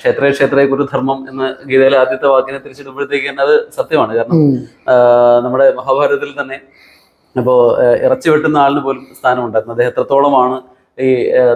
ക്ഷേത്രേ ക്ഷേത്രേ ഗുരുധർമ്മം എന്ന ഗീതയിലെ ആദ്യത്തെ വാക്കിനെ തിരിച്ചിടുമ്പോഴത്തേക്ക് തന്നെ അത് സത്യമാണ്. കാരണം നമ്മുടെ മഹാഭാരതത്തിൽ തന്നെ ഇപ്പോ ഇറച്ചി വെട്ടുന്ന ആളിന് പോലും സ്ഥാനമുണ്ടായിരുന്നു. അദ്ദേഹം എത്രത്തോളമാണ് ഈ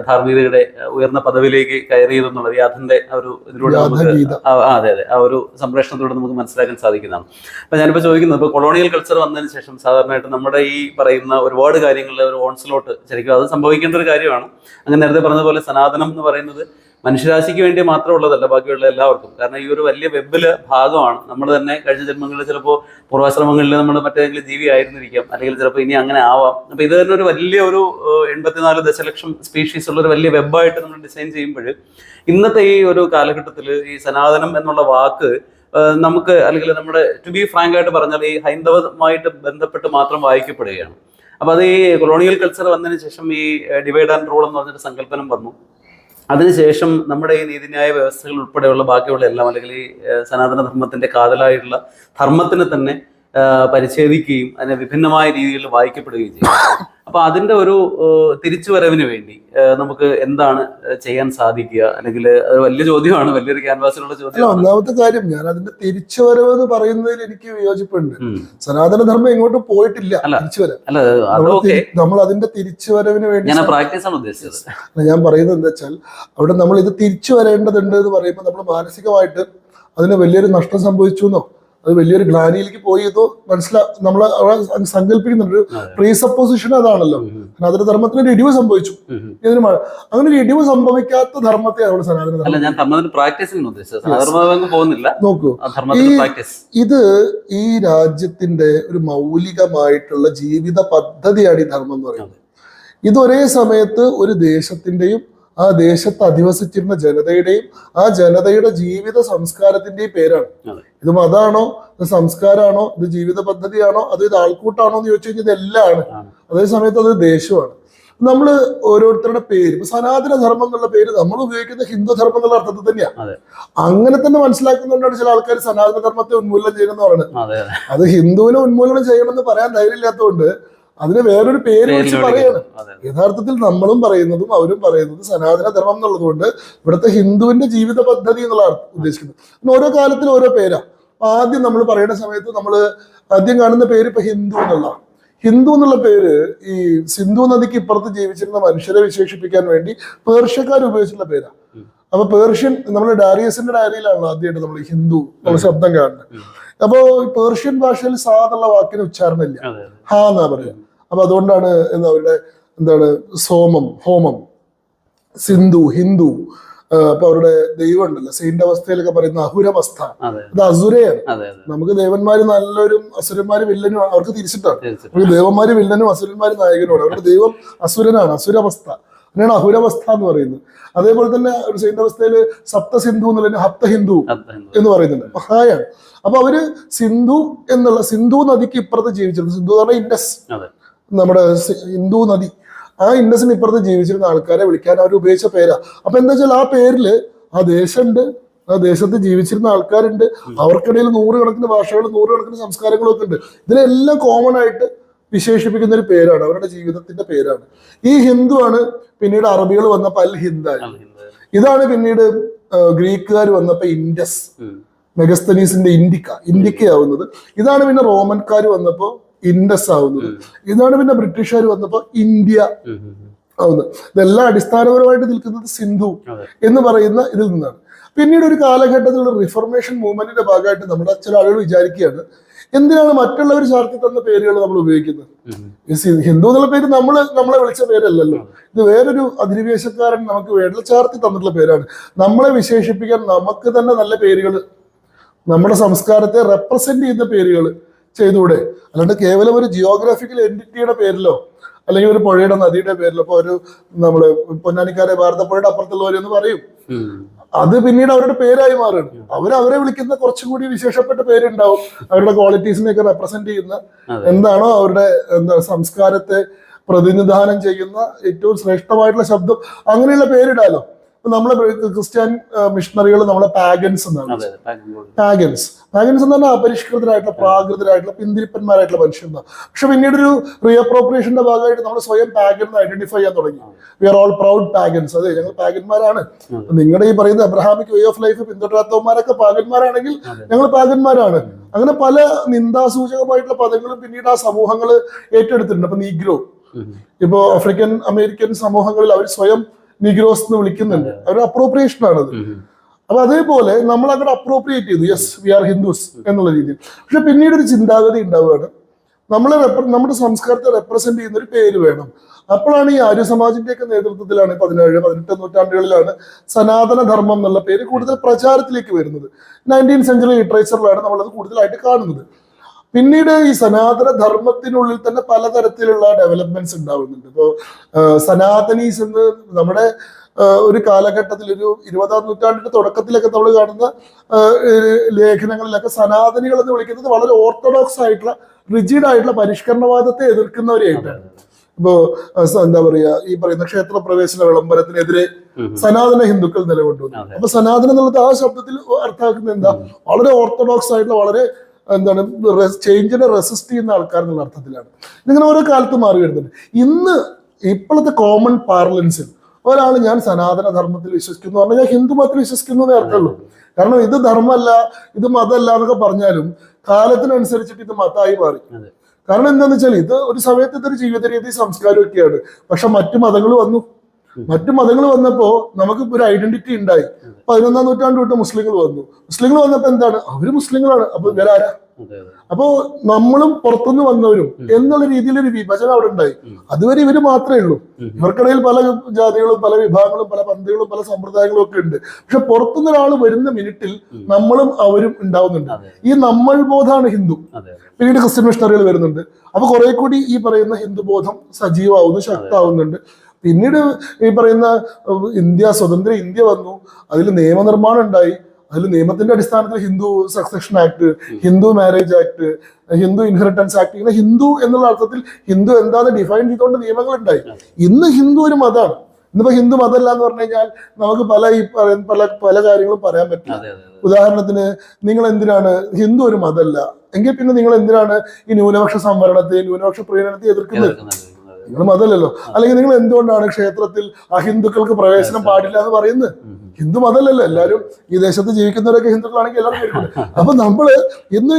ധാർമ്മികതയുടെ ഉയർന്ന പദവിയിലേക്ക് കയറിയതെന്നുള്ളത് യാഥന്റെ ആ ഒരു ഇതിലൂടെ നമുക്ക് അതെ അതെ. ആ ഒരു സംപ്രേഷണത്തിലൂടെ നമുക്ക് മനസ്സിലാക്കാൻ സാധിക്കുന്നതാണ്. അപ്പൊ ഞാനിപ്പോ ചോദിക്കുന്നത് ഇപ്പൊ കൊളോണിയൽ കൾച്ചർ വന്നതിന് ശേഷം സാധാരണയായിട്ട് നമ്മുടെ ഈ പറയുന്ന ഒരുപാട് കാര്യങ്ങളിൽ ഒരു ഓൺസ്ലോട്ട് ശരിക്കും അത് സംഭവിക്കേണ്ട ഒരു കാര്യമാണ്. അങ്ങനെ നേരത്തെ പറഞ്ഞതുപോലെ സനാതനം എന്ന് പറയുന്നത് മനുഷ്യരാശിക്ക് വേണ്ടി മാത്രമുള്ളതല്ല ബാക്കിയുള്ള എല്ലാവർക്കും. കാരണം ഈ ഒരു വലിയ വെബിൽ ഭാഗമാണ്. നമ്മൾ തന്നെ കഴിഞ്ഞ ജന്മങ്ങളിൽ ചിലപ്പോൾ പൂർവാശ്രമങ്ങളിൽ നമ്മൾ മറ്റേതെങ്കിലും ജീവി ആയിരുന്നിരിക്കാം. അല്ലെങ്കിൽ ചിലപ്പോൾ ഇനി അങ്ങനെ ആവാം. അപ്പൊ ഇത് തന്നെ ഒരു വലിയ ഒരു എൺപത്തിനാല് ദശലക്ഷം സ്പീഷീസ് ഉള്ള ഒരു വലിയ വെബായിട്ട് നമ്മൾ ഡിസൈൻ ചെയ്യുമ്പോൾ ഇന്നത്തെ ഈ ഒരു കാലഘട്ടത്തിൽ ഈ സനാതനം എന്നുള്ള വാക്ക് നമുക്ക് അല്ലെങ്കിൽ നമ്മുടെ ടു ബി ഫ്രാങ്ക് ആയിട്ട് പറഞ്ഞാൽ ഈ ഹൈന്ദവമായിട്ട് ബന്ധപ്പെട്ട് മാത്രം വായിക്കപ്പെടുകയാണ്. അപ്പൊ അത് ഈ കൊളോണിയൽ കൾച്ചർ വന്നതിന് ശേഷം ഈ ഡിവൈഡ് ആൻഡ് റൂൾ എന്ന് പറഞ്ഞിട്ട് സങ്കല്പനം വന്നു. അതിനുശേഷം നമ്മുടെ ഈ നീതിന്യായ വ്യവസ്ഥകൾ ഉൾപ്പെടെയുള്ള ബാക്കിയുള്ള എല്ലാം അല്ലെങ്കിൽ ഈ സനാതന ധർമ്മത്തിന്റെ കാതലായിട്ടുള്ള ധർമ്മത്തിനെ തന്നെ പരിച്ഛേദിക്കുകയും അതിനെ വിഭിന്നമായ രീതിയിൽ വായിക്കപ്പെടുകയും ചെയ്യും. അപ്പൊ അതിന്റെ ഒരു തിരിച്ചുവരവിന് വേണ്ടി നമുക്ക് എന്താണ് ചെയ്യാൻ സാധിക്കുക? അല്ലെങ്കിൽ അത് വലിയ ചോദ്യമാണ് വലിയൊരു ക്യാൻവാസിലുള്ള ചോദ്യം ഒന്നാമത്തെ കാര്യം ഞാൻ അതിന്റെ തിരിച്ചുവരവ് എന്ന് പറയുന്നതിൽ എനിക്ക് വിയോജിപ്പുണ്ട്. സനാതനധർമ്മം ഇങ്ങോട്ട് പോയിട്ടില്ല നമ്മൾ അതിന്റെ തിരിച്ചുവരവിന് വേണ്ടി ഞാൻ പ്രാക്ടീസ് ആണ് ഉദ്ദേശിച്ചത്. ഞാൻ പറയുന്നത് എന്താ വെച്ചാൽ അവിടെ നമ്മൾ ഇത് തിരിച്ചു വരേണ്ടതുണ്ട് എന്ന് പറയുമ്പോൾ നമ്മൾ മാനസികമായിട്ട് അതിന് വലിയൊരു നഷ്ടം സംഭവിച്ചു എന്നോ അത് വലിയൊരു ഗ്ലാനിയിലേക്ക് പോയി ഇത് മനസ്സിലാ നമ്മൾ സങ്കല്പിക്കുന്നുണ്ട്. പ്രീസപ്പോസിഷൻ അതാണല്ലോ. സനാതന ധർമ്മത്തിന് ഒരു ഇടിവ് സംഭവിച്ചു. അങ്ങനെ ഒരു ഇടിവ് സംഭവിക്കാത്ത ധർമ്മത്തെ അവിടെ സനാതന ധർമ്മം. നോക്കൂ. ഈ- ഇത് ഈ രാജ്യത്തിന്റെ ഒരു മൗലികമായിട്ടുള്ള ജീവിത പദ്ധതിയാണ് ഈ ധർമ്മം എന്ന് പറയുന്നത്. ഇത് ഒരേ സമയത്ത് ഒരു ദേശത്തിന്റെയും ആ ദേശത്ത് അധിവസിച്ചിരുന്ന ജനതയുടെയും ആ ജനതയുടെ ജീവിത സംസ്കാരത്തിന്റെയും പേരാണ്. ഇത് മതാണോ? ഇത് സംസ്കാരമാണോ? ഇത് ജീവിത പദ്ധതിയാണോ? അത് ഇത് ആൾക്കൂട്ടാണോ എന്ന് ചോദിച്ചു കഴിഞ്ഞാൽ ഇതെല്ലാം ആണ്. ആണ്. അതേ സമയത്ത് അത് ദേശമാണ്. നമ്മൾ ഓരോരുത്തരുടെ പേര് ഇപ്പൊ സനാതന ധർമ്മം എന്നുള്ള പേര് നമ്മൾ ഉപയോഗിക്കുന്ന ഹിന്ദു ധർമ്മം എന്നുള്ള അർത്ഥത്തിൽ തന്നെയാണ്. അങ്ങനെ തന്നെ മനസ്സിലാക്കുന്നുണ്ടാണ് ചില ആൾക്കാർ സനാതന ധർമ്മത്തെ ഉന്മൂലനം ചെയ്യുന്നത് പറയുന്നത്. അതെ അതെ. അത് ഹിന്ദുവിനെ ഉന്മൂലനം ചെയ്യണമെന്ന് പറയാൻ ധൈര്യമില്ലാത്തതുകൊണ്ട് അതിന് വേറൊരു പേര് വെച്ച് പേരിലൂടെ പറയാണ്. യഥാർത്ഥത്തിൽ നമ്മളും പറയുന്നതും അവരും പറയുന്നത് സനാതന ധർമ്മം എന്നുള്ളതുകൊണ്ട് ഇവിടുത്തെ ഹിന്ദുവിന്റെ ജീവിത പദ്ധതി എന്നുള്ളതാണ് ഉദ്ദേശിക്കുന്നത്. ഓരോ കാലത്തിൽ ഓരോ പേരാ. ആദ്യം നമ്മൾ പറയുന്ന സമയത്ത് നമ്മൾ ആദ്യം കാണുന്ന പേര് ഇപ്പൊ ഹിന്ദു എന്നുള്ളതാണ്. ഹിന്ദു എന്നുള്ള പേര് ഈ സിന്ധു നദിക്ക് ഇപ്പുറത്ത് ജീവിച്ചിരുന്ന മനുഷ്യരെ വിശേഷിപ്പിക്കാൻ വേണ്ടി പേർഷ്യക്കാർ ഉപയോഗിച്ചിട്ടുള്ള പേരാ. ഉം. അപ്പൊ പേർഷ്യൻ നമ്മുടെ ഡാരിയസിന്റെ ഡയറിയിലാണല്ലോ ആദ്യമായിട്ട് നമ്മൾ ഹിന്ദു നമ്മൾ ശബ്ദം കാണുന്നത്. അപ്പൊ പേർഷ്യൻ ഭാഷയിൽ സാ എന്നുള്ള വാക്കിന് ഉച്ചാരണം ഇല്ല. അതെ അതെ. എന്നാ പറയാ. അപ്പൊ അതുകൊണ്ടാണ് എന്താ അവരുടെ എന്താണ് സോമം ഹോമം സിന്ധു ഹിന്ദു അപ്പൊ അവരുടെ ദൈവം ഉണ്ടല്ലോ. സെയിന്റ് അവസ്ഥയിലൊക്കെ പറയുന്ന അഹുരവസ്ഥ. അതെ അസുരയാണ്. നമുക്ക് ദേവന്മാര് നല്ലൊരു അസുരന്മാര് വില്ലനും അവർക്ക് തിരിച്ചിട്ടാണ്. നമുക്ക് ദേവന്മാര് വില്ലനും അസുരന്മാര് നായകനുമാണ്. അവരുടെ ദൈവം അസുരനാണ് അസുരവസ്ഥ. അങ്ങനെയാണ് അഹുരവസ്ഥ എന്ന് പറയുന്നത്. അതേപോലെ തന്നെ ഒരു സൈന്യവസ്ഥയിൽ സപ്ത സിന്ധു എന്നുള്ള ഹപ്ത ഹിന്ദു എന്ന് പറയുന്നുണ്ട്. മഹായാണ്. അപ്പൊ അവർ സിന്ധു എന്നുള്ള സിന്ധു നദിക്ക് ഇപ്പുറത്ത് ജീവിച്ചിരുന്നു. സിന്ധു എന്ന് പറഞ്ഞാൽ ഇൻഡസ്. നമ്മുടെ ഹിന്ദു നദി. ആ ഇൻഡസിന് ഇപ്പുറത്ത് ജീവിച്ചിരുന്ന ആൾക്കാരെ വിളിക്കാൻ അവർ ഉപയോഗിച്ച പേരാ. അപ്പൊ എന്താ വെച്ചാൽ ആ പേരിൽ ആ ദേശമുണ്ട്. ആ ദേശത്ത് ജീവിച്ചിരുന്ന ആൾക്കാരുണ്ട്. അവർക്കിടയിൽ നൂറുകണക്കിന് ഭാഷകളും നൂറുകണക്കിന് സംസ്കാരങ്ങളും ഒക്കെ ഉണ്ട്. ഇതിനെല്ലാം കോമൺ ആയിട്ട് വിശേഷിപ്പിക്കുന്ന ഒരു പേരാണ് അവരുടെ ജീവിതത്തിന്റെ പേരാണ്. ഈ ഹിന്ദു ആണ് പിന്നീട് അറബികൾ വന്നപ്പോ അൽ ഹിന്ദായി ഇതാണ് പിന്നീട് ഗ്രീക്കുകാർ വന്നപ്പോ ഇൻഡസ്. മെഗസ്തനീസിന്റെ ഇൻഡിക്ക ഇൻഡിക്ക ആവുന്നത് ഇതാണ് പിന്നെ റോമൻകാർ വന്നപ്പോ ഇൻഡസ് ആവുന്നത്. ഇതാണ് പിന്നെ ബ്രിട്ടീഷുകാർ വന്നപ്പോ ഇന്ത്യ. ആവുന്നത്. ഇതെല്ലാം അടിസ്ഥാനപരമായിട്ട് നിൽക്കുന്നത് സിന്ധു എന്ന് പറയുന്ന ഇതിൽ നിന്നാണ്. പിന്നീട് ഒരു കാലഘട്ടത്തിലുള്ള റിഫർമേഷൻ മൂവ്മെന്റിന്റെ ഭാഗമായിട്ട് നമ്മുടെ ചില ആളുകൾ വിചാരിക്കുകയാണ് എന്തിനാണ് മറ്റുള്ളവർ ചാർത്തി തന്ന പേരുകൾ നമ്മൾ ഉപയോഗിക്കുന്നത്. ഹിന്ദു എന്നുള്ള പേര് നമ്മൾ നമ്മളെ വിളിച്ച പേരല്ലല്ലോ. ഇത് വേറൊരു അധിനിവേശക്കാരൻ നമുക്ക് വേണ്ട ചാർത്തി തന്നിട്ടുള്ള പേരാണ്. നമ്മളെ വിശേഷിപ്പിക്കാൻ നമുക്ക് തന്നെ നല്ല പേരുകൾ നമ്മുടെ സംസ്കാരത്തെ റെപ്രസെന്റ് ചെയ്യുന്ന പേരുകൾ ചെയ്തുകൂടെ? അല്ലാണ്ട് കേവലം ഒരു ജിയോഗ്രാഫിക്കൽ എന്റിറ്റിയുടെ പേരിലോ അല്ലെങ്കിൽ ഒരു പുഴയുടെ നദിയുടെ പേരിലോ ഇപ്പൊ ഒരു നമ്മൾ പൊന്നാനിക്കാരെ ഭാരതപ്പുഴയുടെ അപ്പുറത്തുള്ളവരെന്ന് പറയും. അത് പിന്നീട് അവരുടെ പേരായി മാറുകയാണ് അവർ അവരെ വിളിക്കുന്ന കുറച്ചും കൂടി വിശേഷപ്പെട്ട പേരുണ്ടാവും. അവരുടെ ക്വാളിറ്റീസിനെയൊക്കെ റെപ്രസെന്റ് ചെയ്യുന്ന എന്താണോ അവരുടെ എന്താ സംസ്കാരത്തെ പ്രതിനിധാനം ചെയ്യുന്ന ഏറ്റവും ശ്രേഷ്ഠമായിട്ടുള്ള ശബ്ദം അങ്ങനെയുള്ള പേരിടാലോ? നമ്മളെ ക്രിസ്ത്യൻ മിഷണറികൾ നമ്മളെ പാഗൻസ് എന്നാണ്. പാഗൻസ് പാഗൻസ് എന്ന് പറഞ്ഞാൽ അപരിഷ്കൃതരായിട്ടുള്ള പ്രാകൃതരായിട്ടുള്ള പിന്തിരിപ്പന്മാരായിട്ടുള്ള മനുഷ്യന്മാർ. പക്ഷെ പിന്നീട് ഒരു റീഅപ്രോപ്രിയേഷന്റെ ഭാഗമായിട്ട് നമ്മൾ സ്വയം പാഗൻ ഐഡന്റിഫൈ ചെയ്യാൻ തുടങ്ങി. We are all proud pagans അതെ ഞങ്ങൾ പാഗന്മാരാണ് നിങ്ങളുടെ ഈ പറയുന്ന അബ്രഹാമിക് വേ ഓഫ് ലൈഫ് പിന്തുടരാത്തവന്മാരൊക്കെ പാഗന്മാരാണെങ്കിൽ ഞങ്ങൾ പാഗന്മാരാണ് അങ്ങനെ പല നിന്ദാസൂചകമായിട്ടുള്ള പദങ്ങളും പിന്നീട് ആ സമൂഹങ്ങൾ ഏറ്റെടുത്തിട്ടുണ്ട്. അപ്പൊ നീഗ്രോ. ഇപ്പോ ആഫ്രിക്കൻ അമേരിക്കൻ സമൂഹങ്ങളിൽ അവർ സ്വയം നിഗ്രോസ് എന്ന് വിളിക്കുന്നുണ്ട്. ഒരു അപ്രോപ്രിയേഷൻ ആണത്. അത് അപ്പൊ അതേപോലെ നമ്മൾ അങ്ങോട്ട് അപ്രോപ്രിയേറ്റ് ചെയ്തു. യെസ് വി ആർ ഹിന്ദുസ് എന്നുള്ള രീതിയിൽ. പക്ഷെ പിന്നീട് ഒരു ചിന്താഗതി ഉണ്ടാവുകയാണ്. നമ്മളെ നമ്മുടെ സംസ്കാരത്തെ റെപ്രസെന്റ് ചെയ്യുന്ന ഒരു പേര് വേണം. അപ്പോഴാണ് ഈ ആര്യ സമാജിന്റെയൊക്കെ നേതൃത്വത്തിലാണ് പതിനേഴ് പതിനെട്ട് നൂറ്റാണ്ടുകളിലാണ് സനാതന ധർമ്മം എന്നുള്ള പേര് കൂടുതൽ പ്രചാരത്തിലേക്ക് വരുന്നത്. നയന്റീൻ സെഞ്ചുറി ലിറ്ററേച്ചറിലാണ് നമ്മളത് കൂടുതലായിട്ട് കാണുന്നത്. പിന്നീട് ഈ സനാതന ധർമ്മത്തിനുള്ളിൽ തന്നെ പലതരത്തിലുള്ള ഡെവലപ്മെന്റ്സ് ഉണ്ടാവുന്നുണ്ട്. ഇപ്പോൾ സനാതനീസ് എന്ന് നമ്മുടെ ഒരു കാലഘട്ടത്തിൽ ഒരു ഇരുപതാം നൂറ്റാണ്ടിന്റെ തുടക്കത്തിലൊക്കെ നമ്മൾ കാണുന്ന ലേഖനങ്ങളിലൊക്കെ സനാതനികൾ എന്ന് വിളിക്കുന്നത് വളരെ ഓർത്തഡോക്സ് ആയിട്ടുള്ള റിജിഡ് ആയിട്ടുള്ള പരിഷ്കരണവാദത്തെ എതിർക്കുന്നവരെയായിട്ടാണ് ഇപ്പോ എന്താ പറയാ ഈ പറയുന്ന ക്ഷേത്ര പ്രവേശന വിളംബരത്തിനെതിരെ സനാതന ഹിന്ദുക്കൾ നിലകൊണ്ടു. അപ്പൊ സനാതനം എന്നുള്ളത് ആ ശബ്ദത്തിൽ അർത്ഥമാക്കുന്നത് എന്താ? വളരെ ഓർത്തഡോക്സ് ആയിട്ടുള്ള വളരെ എന്താണ് ചേഞ്ചിനെ റെസിസ്റ്റ് ചെയ്യുന്ന ആൾക്കാർ എന്നുള്ള അർത്ഥത്തിലാണ്. ഇതിങ്ങനെ ഓരോ കാലത്ത് മാറി വരുന്നുണ്ട്. ഇന്ന് ഇപ്പോഴത്തെ കോമൺ പാർലൻസിൽ ഒരാൾ ഞാൻ സനാതന ധർമ്മത്തിൽ വിശ്വസിക്കുന്നു പറഞ്ഞാൽ ഞാൻ ഹിന്ദു മതത്തിൽ വിശ്വസിക്കുന്നു എന്നേ അർത്ഥമുള്ളൂ. കാരണം ഇത് ധർമ്മമല്ല ഇത് മതമല്ല എന്നൊക്കെ പറഞ്ഞാലും കാലത്തിനനുസരിച്ചിട്ട് ഇത് മതമായി മാറി. കാരണം എന്താണെന്ന് വെച്ചാൽ ഇത് ഒരു സമയത്ത് ഇതൊരു ജീവിത രീതി സംസ്കാരമൊക്കെയാണ്. പക്ഷെ മറ്റു മതങ്ങൾ വന്നു. മറ്റു മതങ്ങൾ വന്നപ്പോ നമുക്ക് ഒരു ഐഡന്റിറ്റി ഉണ്ടായി. പതിനൊന്നാം നൂറ്റാണ്ട് തൊട്ട് മുസ്ലിങ്ങൾ വന്നു. മുസ്ലിങ്ങൾ വന്നപ്പോ എന്താണ്? അവർ മുസ്ലിങ്ങളാണ്. അപ്പൊ ഇവരാരാ അപ്പോ നമ്മളും പുറത്തുനിന്ന് വന്നവരും എന്നുള്ള രീതിയിൽ ഒരു വിഭജനം അവിടെ ഉണ്ടായി. അതുവരെ ഇവർ മാത്രമേ ഉള്ളൂ. ഇവർക്കിടയിൽ പല ജാതികളും പല വിഭാഗങ്ങളും പല പന്തികളും പല സമ്പ്രദായങ്ങളും ഒക്കെ ഉണ്ട്. പക്ഷെ പുറത്തുനിന്ന് ഒരാൾ വരുന്ന മിനിറ്റിൽ നമ്മളും അവരും ഉണ്ടാവുന്നുണ്ട്. ഈ നമ്മൾ ബോധമാണ് ഹിന്ദു. പിന്നീട് ക്രിസ്ത്യൻ മിഷണറികൾ വരുന്നുണ്ട്. അപ്പൊ കുറെ കൂടി ഈ പറയുന്ന ഹിന്ദു ബോധം സജീവമാവുന്നു ശക്തമാവുന്നുണ്ട്. പിന്നീട് ഈ പറയുന്ന ഇന്ത്യ സ്വതന്ത്ര ഇന്ത്യ വന്നു. അതിൽ നിയമനിർമ്മാണം ഉണ്ടായി. അതിൽ നിയമത്തിന്റെ അടിസ്ഥാനത്തിൽ Hindu succession act Hindu marriage act Hindu inheritance act ഇങ്ങനെ ഹിന്ദു എന്നുള്ള അർത്ഥത്തിൽ ഹിന്ദു എന്താന്ന് ഡിഫൈൻ ചെയ്തുകൊണ്ട് നിയമങ്ങൾ ഉണ്ടായി. ഇന്ന് ഹിന്ദു ഒരു മതമാണ്. ഇന്നിപ്പോ ഹിന്ദു മതമല്ല എന്ന് പറഞ്ഞു കഴിഞ്ഞാൽ നമുക്ക് പല ഈ പറയുന്ന പല പല കാര്യങ്ങളും പറയാൻ പറ്റില്ല. ഉദാഹരണത്തിന് നിങ്ങൾ എന്തിനാണ് ഹിന്ദു ഒരു മതമല്ല. എങ്കിൽ പിന്നെ നിങ്ങൾ എന്തിനാണ് ഈ ന്യൂനപക്ഷ സംവരണത്തെ ന്യൂനപക്ഷ പ്രീണനത്തെ എതിർക്കുന്നത്. നിങ്ങൾ മതമല്ലല്ലോ. അല്ലെങ്കിൽ നിങ്ങൾ എന്തുകൊണ്ടാണ് ക്ഷേത്രത്തിൽ അഹിന്ദുക്കൾക്ക് പ്രവേശനം പാടില്ല എന്ന് പറയുന്നത്. ഹിന്ദു മതമല്ലല്ലോ. എല്ലാവരും ഈ ദേശത്ത് ജീവിക്കുന്നവരൊക്കെ ഹിന്ദുക്കളാണെങ്കിൽ എല്ലാവരും അപ്പൊ നമ്മൾ ഇന്ന്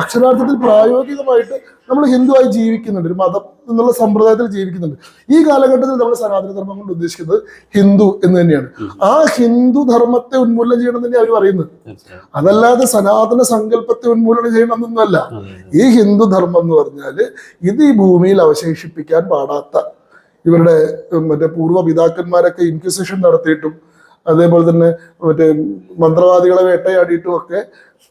അക്ഷരാർത്ഥത്തിൽ പ്രായോഗികമായിട്ട് നമ്മൾ ഹിന്ദുവായി ജീവിക്കുന്നുണ്ട്. ഒരു മതം എന്നുള്ള സമ്പ്രദായത്തിൽ ജീവിക്കുന്നുണ്ട്. ഈ കാലഘട്ടത്തിൽ നമ്മൾ സനാതന ധർമ്മം കൊണ്ട് ഉദ്ദേശിക്കുന്നത് ഹിന്ദു എന്ന് തന്നെയാണ്. ആ ഹിന്ദു ധർമ്മത്തെ ഉന്മൂലനം ചെയ്യണം തന്നെയാണ് അവർ പറയുന്നത്. അതല്ലാതെ സനാതന സങ്കല്പത്തെ ഉന്മൂലനം ചെയ്യണം അതെ. ഈ ഹിന്ദു ധർമ്മം എന്ന് പറഞ്ഞാൽ ഇത് ഈ ഭൂമിയിൽ അവശേഷിപ്പിക്കാൻ പാടാത്ത ഇവരുടെ മറ്റേ പൂർവ പിതാക്കന്മാരൊക്കെ ഇൻക്വിസിഷൻ നടത്തിയിട്ടും അതേപോലെ തന്നെ മറ്റേ മന്ത്രവാദികളെ വേട്ടയാടിയിട്ടും ഒക്കെ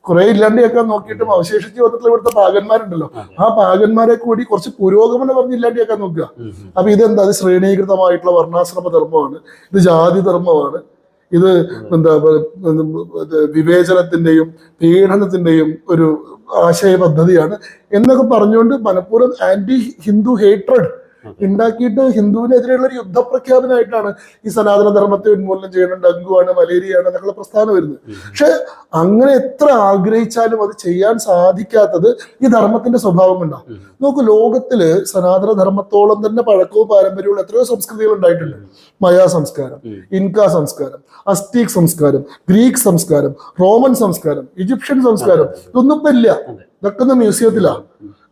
കുറെ ഇല്ലാണ്ടിയാക്കാൻ നോക്കിയിട്ടും അവശേഷിച്ച് വന്നിട്ടുള്ള ഇവിടുത്തെ പാകന്മാരുണ്ടല്ലോ. ആ പാകന്മാരെ കൂടി കുറച്ച് പുരോഗമനം പറഞ്ഞ് ഇല്ലാണ്ടിയാക്കാൻ നോക്കുക. അപ്പൊ ഇതെന്താ? അത് ശ്രേണീകൃതമായിട്ടുള്ള വർണാശ്രമ ധർമ്മമാണ്. ഇത് ജാതി ധർമ്മമാണ്. ഇത് എന്താ വിവേചനത്തിന്റെയും പീഡനത്തിന്റെയും ഒരു ആശയ പദ്ധതിയാണ് എന്നൊക്കെ പറഞ്ഞുകൊണ്ട് മനഃപൂർവം ആന്റി ഹിന്ദു ഹേട്രഡ് ഉണ്ടാക്കിയിട്ട് ഹിന്ദുവിനെതിരെയുള്ള ഒരു യുദ്ധപ്രഖ്യാപനമായിട്ടാണ് ഈ സനാതന ധർമ്മത്തെ ഉന്മൂലനം ചെയ്യണം ഡങ്കുവാണ് മലേറിയയാണ് എന്നുള്ള പ്രസ്ഥാനം വരുന്നത്. പക്ഷെ അങ്ങനെ എത്ര ആഗ്രഹിച്ചാലും അത് ചെയ്യാൻ സാധിക്കാത്തത് ഈ ധർമ്മത്തിന്റെ സ്വഭാവം കൊണ്ടാണ് നോക്കൂ ലോകത്തിൽ സനാതന ധർമ്മത്തോളം തന്നെ പഴക്കവും പാരമ്പര്യവും എത്രയോ സംസ്കൃതികൾ ഉണ്ടായിട്ടുണ്ട്. മയാ സംസ്കാരം ഇൻക സംസ്കാരം അസ്റ്റീക് സംസ്കാരം ഗ്രീക്ക് സംസ്കാരം റോമൻ സംസ്കാരം ഈജിപ്ഷ്യൻ സംസ്കാരം ഇതൊന്നും ഇപ്പൊ ഇല്ല. ഇതൊക്കെ ഒന്നും മ്യൂസിയത്തിലാണ്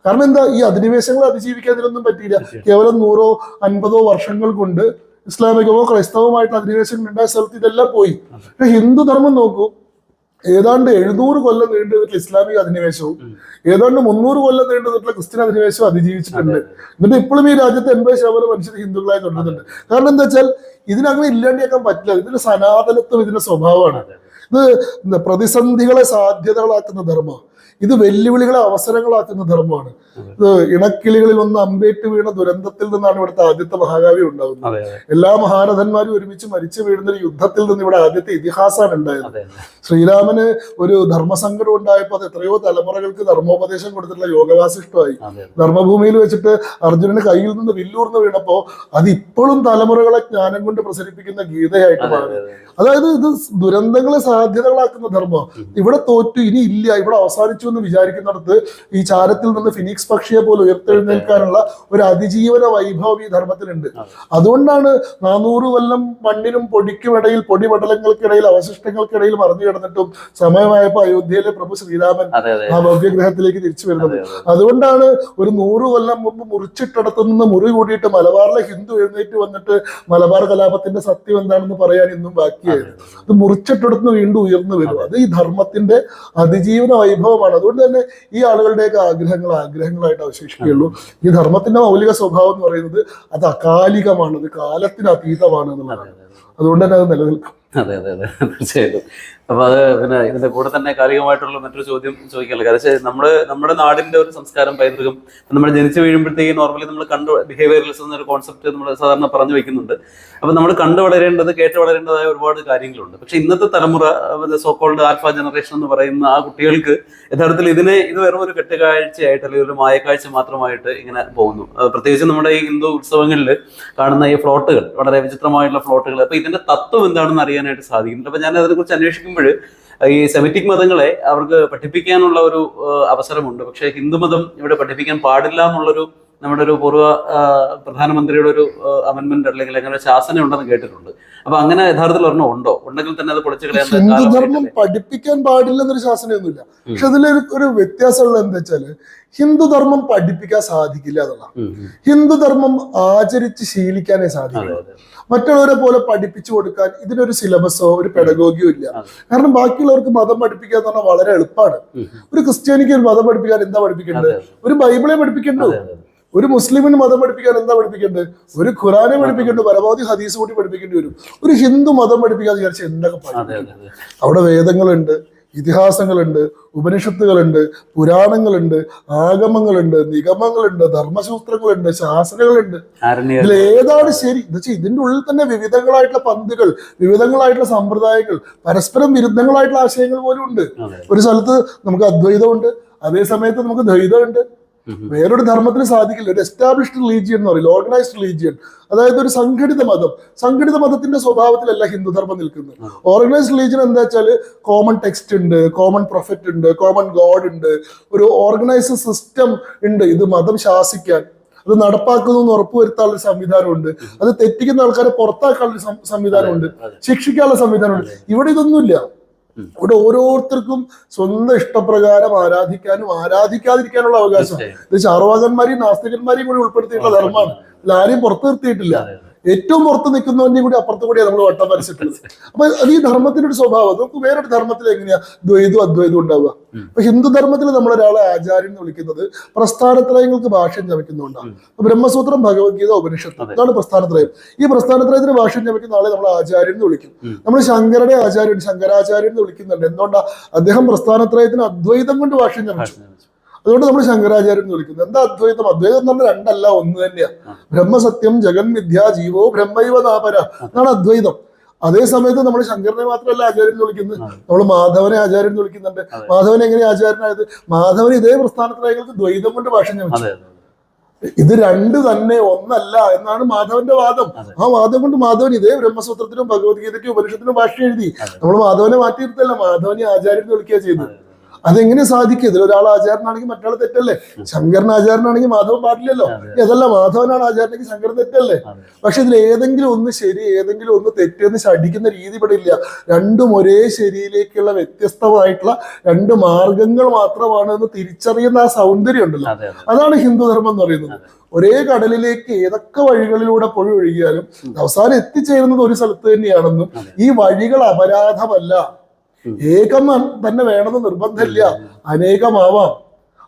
കാരണം എന്താ ഈ അധിനിവേശങ്ങളെ അതിജീവിക്കാൻ ഇതിനൊന്നും പറ്റിയില്ല. കേവലം നൂറോ അൻപതോ വർഷങ്ങൾ കൊണ്ട് ഇസ്ലാമികമോ ക്രൈസ്തവമായിട്ട് അധിനിവേശങ്ങൾ ഉണ്ടായ സ്ഥലത്ത് ഇതെല്ലാം പോയി. ഹിന്ദുധർമ്മം ഹിന്ദു ധർമ്മം നോക്കൂ. ഏതാണ്ട് എഴുന്നൂറ് കൊല്ലം നീണ്ടു നിന്നിട്ടുള്ള ഇസ്ലാമിക അധിനിവേശവും ഏതാണ്ട് മുന്നൂറ് കൊല്ലം നീണ്ടു നിന്നിട്ടുള്ള ക്രിസ്ത്യൻ അധിനിവേശവും അതിജീവിച്ചിട്ടുണ്ട്. എന്നിട്ട് ഇപ്പോഴും ഈ രാജ്യത്ത് എൺപത് ശതമാനം മനുഷ്യർ ഹിന്ദുക്കളായി തുടരുന്നുണ്ട്. കാരണം എന്താ വെച്ചാൽ ഇതിനങ്ങനെ ഇല്ലാണ്ടിയാക്കാൻ പറ്റില്ല. ഇതിന്റെ സനാതനത്വം ഇതിന്റെ സ്വഭാവമാണ്. ഇത് പ്രതിസന്ധികളെ സാധ്യതകളാക്കുന്ന ധർമ്മമാണ്. ഇത് വെല്ലുവിളികളെ അവസരങ്ങളാക്കുന്ന ധർമ്മമാണ്. ഇത് ഇണക്കിളികളിൽ ഒന്ന് അമ്പേറ്റ് വീണ ദുരന്തത്തിൽ നിന്നാണ് ഇവിടുത്തെ ആദ്യത്തെ മഹാകാവ്യം ഉണ്ടാകുന്നത് എല്ലാ മഹാരഥന്മാരും ഒരുമിച്ച് മരിച്ചു വീഴുന്ന ഒരു യുദ്ധത്തിൽ നിന്ന് ഇവിടെ ആദ്യത്തെ ഇതിഹാസമാണ് ഉണ്ടായത്. ശ്രീരാമന് ഒരു ധർമ്മസങ്കടം ഉണ്ടായപ്പോൾ അത് എത്രയോ തലമുറകൾക്ക് ധർമ്മോപദേശം കൊടുത്തിട്ടുള്ള യോഗവാസിഷ്ടമായി ധർമ്മഭൂമിയിൽ വെച്ചിട്ട് അർജുനന് കയ്യിൽ നിന്ന് വില്ലൂർന്ന് വീണപ്പോ അത് ഇപ്പോഴും തലമുറകളെ ജ്ഞാനം കൊണ്ട് പ്രസരിപ്പിക്കുന്ന ഗീതയായിട്ട് മാറി. അതായത് ഇത് ദുരന്തങ്ങളെ സാധ്യതകളാക്കുന്ന ധർമ്മം. ഇവിടെ തോറ്റു ഇനി ഇല്ല. ഇവിടെ അവസാനിച്ചു എന്ന് വിചാരിക്കുന്നിടത്ത് ഈ ചാരത്തിൽ നിന്ന് ഫിനിക്സ് പക്ഷിയെ പോലെ ഉയർത്തെഴുന്നേൽക്കാനുള്ള ഒരു അതിജീവന വൈഭവം ഈ ധർമ്മത്തിനുണ്ട് അതുകൊണ്ടാണ് നാനൂറ് കൊല്ലം മണ്ണിനും പൊടിക്കുമിടയിൽ പൊടിപടലങ്ങൾക്കിടയിൽ അവശിഷ്ടങ്ങൾക്കിടയിൽ മറിഞ്ഞു കിടന്നിട്ടും സമയമായപ്പോൾ അയോധ്യയിലെ പ്രഭു ശ്രീരാമൻ ആ ഭവ്യഗ്രഹത്തിലേക്ക് തിരിച്ചു വരുന്നത്. അതെ, അതെ. അതുകൊണ്ടാണ് ഒരു നൂറ് കൊല്ലം മുമ്പ് മുറിച്ചിട്ടടത്തു നിന്ന് മുറി കൂടിയിട്ട് മലബാറിലെ ഹിന്ദു എഴുന്നേറ്റ് വന്നിട്ട് മലബാർ കലാപത്തിന്റെ സത്യം എന്താണെന്ന് പറയാൻ ഇന്നും ബാക്കിയായിരുന്നു അത് മുറിച്ചിട്ടടത്ത് വീണ്ടും ഉയർന്നു വരും അത് ഈ ധർമ്മത്തിന്റെ അതിജീവന വൈഭവമാണ്. അതുകൊണ്ട് തന്നെ ഈ ആളുകളുടെയൊക്കെ ആഗ്രഹങ്ങൾ ആഗ്രഹങ്ങളായിട്ട് അവശേഷിക്കുകയുള്ളൂ. ഈ ധർമ്മത്തിന്റെ മൗലിക സ്വഭാവം എന്ന് പറയുന്നത് അത് അകാലികമാണ് അത് കാലത്തിന് അതീതമാണ് എന്നുള്ളതാണ്. അതുകൊണ്ട് തന്നെ അത് നിലനിൽക്കും. അതെ അതെ അതെ. തീർച്ചയായിട്ടും. അപ്പൊ അത് പിന്നെ ഇതിന്റെ കൂടെ തന്നെ കാലികമായിട്ടുള്ള മറ്റൊരു ചോദ്യം ചോദിക്കാനുള്ള കാരണം നമ്മൾ നമ്മുടെ നാടിന്റെ ഒരു സംസ്കാരം പൈതൃകം നമ്മൾ ജനിച്ചു വീഴുമ്പോഴത്തേക്ക് നോർമലി നമ്മൾ കണ്ടു ബിഹേവിയറലിസം എന്നൊരു കോൺസെപ്റ്റ് നമ്മൾ സാധാരണ പറഞ്ഞു വെക്കുന്നുണ്ട്. അപ്പൊ നമ്മൾ കണ്ടു വളരേണ്ടത് കേട്ട് വളരേണ്ടതായ ഒരുപാട് കാര്യങ്ങളുണ്ട്. പക്ഷെ ഇന്നത്തെ തലമുറ സോക്കോൾഡ് ആൽഫ ജനറേഷൻ എന്ന് പറയുന്ന ആ കുട്ടികൾക്ക് യഥാർത്ഥത്തിൽ ഇതിനെ ഇത് വെറും ഒരു കെട്ടുകാഴ്ചയായിട്ട് അല്ലെങ്കിൽ ഒരു മായക്കാഴ്ച മാത്രമായിട്ട് ഇങ്ങനെ പോകുന്നു. പ്രത്യേകിച്ച് നമ്മുടെ ഈ ഹിന്ദു ഉത്സവങ്ങളിൽ കാണുന്ന ഈ ഫ്ലോട്ടുകൾ വളരെ വിചിത്രമായിട്ടുള്ള ഫ്ലോട്ടുകൾ. അപ്പൊ ഇതിന്റെ തത്വം എന്താണെന്ന് അറിയാനായിട്ട് സാധിക്കുന്നുണ്ട്. അപ്പൊ ഞാൻ അതിനെക്കുറിച്ച് അന്വേഷിക്കുമ്പോൾ ഈ സെമിറ്റിക് മതങ്ങളെ അവർക്ക് പഠിപ്പിക്കാനുള്ള ഒരു അവസരമുണ്ട്. പക്ഷേ ഹിന്ദുമതം ഇവിടെ പഠിപ്പിക്കാൻ പാടില്ല എന്നുള്ളൊരു നമ്മുടെ ഒരു പൂർവ പ്രധാനമന്ത്രിയുടെ ഒരു അമെന്മെന്റ് അല്ലെങ്കിൽ അങ്ങനെ ഒരു ശാസന ഉണ്ടെന്ന് കേട്ടിട്ടുണ്ട്. അപ്പൊ അങ്ങനെ യഥാർത്ഥത്തിൽ ഒരെണ്ണം ഉണ്ടോ? ഉണ്ടെങ്കിൽ തന്നെ അത് പൊളിച്ചു കളയാൻ ഹിന്ദുധർമ്മം പഠിപ്പിക്കാൻ പാടില്ല എന്നൊരു ശാസനയൊന്നുമില്ല പക്ഷെ അതിലൊരു ഒരു വ്യത്യാസമുള്ള എന്താ വെച്ചാൽ ഹിന്ദുധർമ്മം പഠിപ്പിക്കാൻ സാധിക്കില്ല എന്നുള്ള ഹിന്ദുധർമ്മം ആചരിച്ച് ശീലിക്കാനേ സാധിക്കില്ല. മറ്റുള്ളവരെ പോലെ പഠിപ്പിച്ചു കൊടുക്കാൻ ഇതിനൊരു സിലബസോ ഒരു പെഡഗോഗിയോ ഇല്ല. കാരണം ബാക്കിയുള്ളവർക്ക് മതം പഠിപ്പിക്കുക എന്ന് പറഞ്ഞാൽ വളരെ എളുപ്പമാണ്. ഒരു ക്രിസ്ത്യാനിക്ക് ഒരു മതം പഠിപ്പിക്കാൻ എന്താ പഠിപ്പിക്കേണ്ടത്? ഒരു ബൈബിളെ പഠിപ്പിക്കണ്ടോ അതെ, അതെ. ഒരു മുസ്ലിമിന് മതം പഠിപ്പിക്കാൻ എന്താ പഠിപ്പിക്കേണ്ടത്? ഒരു ഖുറാനെ പഠിപ്പിക്കേണ്ടത് പരമാവധി ഹദീസ് കൂട്ടി പഠിപ്പിക്കേണ്ടി വരും. ഒരു ഹിന്ദു മതം പഠിപ്പിക്കാൻ വിചാരിച്ച എന്തൊക്കെ അതെ അവിടെ വേദങ്ങളുണ്ട് ഇതിഹാസങ്ങളുണ്ട് ഉപനിഷത്തുകളുണ്ട് പുരാണങ്ങളുണ്ട് ആഗമങ്ങളുണ്ട് നിഗമങ്ങളുണ്ട് ധർമ്മശൂത്രങ്ങളുണ്ട് ശാസനകളുണ്ട് ഇതിൽ ഏതാണ് ശരി? എന്ന് വെച്ചാൽ ഇതിന്റെ ഉള്ളിൽ തന്നെ വിവിധങ്ങളായിട്ടുള്ള പന്തുകൾ വിവിധങ്ങളായിട്ടുള്ള സമ്പ്രദായങ്ങൾ പരസ്പരം വിരുദ്ധങ്ങളായിട്ടുള്ള ആശയങ്ങൾ പോലും ഉണ്ട്. ഒരു സ്ഥലത്ത് നമുക്ക് അദ്വൈതമുണ്ട് അതേ സമയത്ത് നമുക്ക് ദ്വൈതമുണ്ട്. വേറൊരു ധർമ്മത്തിന് സാധിക്കില്ല. ഒരു എസ്റ്റാബ്ലിഷ്ഡ് റിലീജിയൻ എന്ന് പറയില്ല ഓർഗനൈസ്ഡ് റിലീജിയൻ അതായത് ഒരു സംഘടിത മതം. സംഘടിത മതത്തിന്റെ സ്വഭാവത്തിലല്ല ഹിന്ദുധർമ്മം നിൽക്കുന്നത്. ഓർഗനൈസ്ഡ് റിലീജിയൻ എന്താ വെച്ചാൽ കോമൺ ടെക്സ്റ്റ് ഉണ്ട് കോമൺ പ്രൊഫറ്റ് ഉണ്ട് കോമൺ ഗോഡ് ഉണ്ട്. ഒരു ഓർഗനൈസ്ഡ് സിസ്റ്റം ഉണ്ട്. ഇത് മതം ശാസിക്കാൻ. അത് നടപ്പാക്കുന്നു എന്ന് ഉറപ്പുവരുത്താനുള്ള ഒരു സംവിധാനമുണ്ട്. അത് തെറ്റിക്കുന്ന ആൾക്കാരെ പുറത്താക്കാനുള്ള സംവിധാനമുണ്ട്. ശിക്ഷിക്കാനുള്ള സംവിധാനമുണ്ട്. ഇവിടെ ഇതൊന്നുമില്ല. ഇവിടെ ഓരോരുത്തർക്കും സ്വന്തം ഇഷ്ടപ്രകാരം ആരാധിക്കാനും ആരാധിക്കാതിരിക്കാനുള്ള അവകാശം. ഇത് ചാർവാകന്മാരെയും നാസ്തികന്മാരെയും കൂടി ഉൾപ്പെടുത്തിയിട്ടുള്ള ധർമ്മമാണ് ഇതിൽ ആരെയും പുറത്തു നിർത്തിയിട്ടില്ല. ഏറ്റവും പുറത്ത് നിൽക്കുന്നവന്റെയും കൂടി അപ്പുറത്ത് കൂടിയാണ് നമ്മൾ വട്ടം വരച്ചിട്ടുള്ളത്. അപ്പൊ അത് ഈ ധർമ്മത്തിന്റെ ഒരു സ്വഭാവം നമുക്ക് വേറൊരു ധർമ്മത്തിൽ എങ്ങനെയാ ദ്വൈതവും അദ്വൈതവും ഉണ്ടാവുക. അപ്പൊ ഹിന്ദു ധർമ്മത്തിൽ നമ്മൾ ഒരാളെ ആചാര്യൻ എന്ന് വിളിക്കുന്നത് പ്രസ്ഥാനത്രയങ്ങൾക്ക് ഭാഷ്യം ചമയ്ക്കുന്നുണ്ടാണ് ബ്രഹ്മസൂത്രം ഭഗവത്ഗീത ഉപനിഷത്ത് അതാണ് പ്രസ്ഥാനത്രയം. ഈ പ്രസ്ഥാനത്രയത്തിന് ഭാഷ്യം ചമയ്ക്കുന്ന ആളെ നമ്മൾ ആചാര്യൻ എന്ന് വിളിക്കും. നമ്മൾ ശങ്കരനെ ആചാര്യൻ ശങ്കരാചാര്യൻ എന്ന് വിളിക്കുന്നുണ്ട്. എന്തുകൊണ്ടാ? അദ്ദേഹം പ്രസ്ഥാനത്രയത്തിന് അദ്വൈതം കൊണ്ട് ഭാഷ്യം ചമച്ചു അതുകൊണ്ട് നമ്മൾ ശങ്കരാചാര്യൻ എന്ന് വിളിക്കുന്നത്. എന്താ അദ്വൈതം? അദ്വൈതം എന്ന് പറഞ്ഞാൽ രണ്ടല്ല ഒന്ന് തന്നെയാ. ബ്രഹ്മസത്യം ജഗന്മിഥ്യ ജീവോ ബ്രഹ്മൈവ നാപര എന്നാണ് അദ്വൈതം. അതേ സമയത്ത് നമ്മൾ ശങ്കരനെ മാത്രമല്ല ആചാര്യൻ എന്ന് വിളിക്കുന്നത്. നമ്മൾ മാധവനെ ആചാര്യൻ എന്ന് വിളിക്കുന്നുണ്ട്. മാധവൻ എങ്ങനെ ആചാര്യനായത്? മാധവൻ ഇതേ പ്രസ്ഥാനത്തിലേക്ക് ദ്വൈതം കൊണ്ട് ഭാഷ അതെ ഇത് രണ്ട് തന്നെ ഒന്നല്ല എന്നാണ് മാധവന്റെ വാദം. ആ വാദം കൊണ്ട് മാധവൻ ഇതേ ബ്രഹ്മസൂത്രത്തിനും ഭഗവത്ഗീതയ്ക്കും ഉപനിഷത്തിനും ഭാഷ എഴുതി. നമ്മൾ മാധവനെ മാറ്റിയിരുത്തല്ല. മാധവനെ ആചാര്യൻ എന്ന് വിളിക്കുക ചെയ്തത്. അതെങ്ങനെ സാധിക്കും? ഇതിൽ ഒരാൾ ആചാരനാണെങ്കിൽ മറ്റാൾ തെറ്റല്ലേ? ശങ്കരൻ ആചാരനാണെങ്കിൽ മാധവൻ പാടില്ലല്ലോ ഇതല്ല മാധവനാണ് ആചാരനെങ്കിൽ ശങ്കരൻ തെറ്റല്ലേ. പക്ഷെ ഇതിൽ ഏതെങ്കിലും ഒന്ന് ശരി ഏതെങ്കിലും ഒന്ന് തെറ്റെന്ന് ശഠിക്കുന്ന രീതി ഇവിടെ ഇല്ല രണ്ടും ഒരേ ശരിയിലേക്കുള്ള വ്യത്യസ്തമായിട്ടുള്ള രണ്ട് മാർഗങ്ങൾ മാത്രമാണ് എന്ന് തിരിച്ചറിയുന്ന ആ സൗന്ദര്യം ഉണ്ടല്ലോ. അതെ അതെ. അതാണ് ഹിന്ദുധർമ്മം എന്ന് പറയുന്നത്. ഒരേ കടലിലേക്ക് ഏതൊക്കെ വഴികളിലൂടെ പുഴ ഒഴുകിയാലും അവസാനം എത്തിച്ചേരുന്നത് ഒരു സ്ഥലത്ത് തന്നെയാണെന്നും ഈ വഴികൾ അപരാധമല്ല. ഏകം തന്നെ വേണമെന്ന് നിർബന്ധമില്ല. അനേകമാവാം.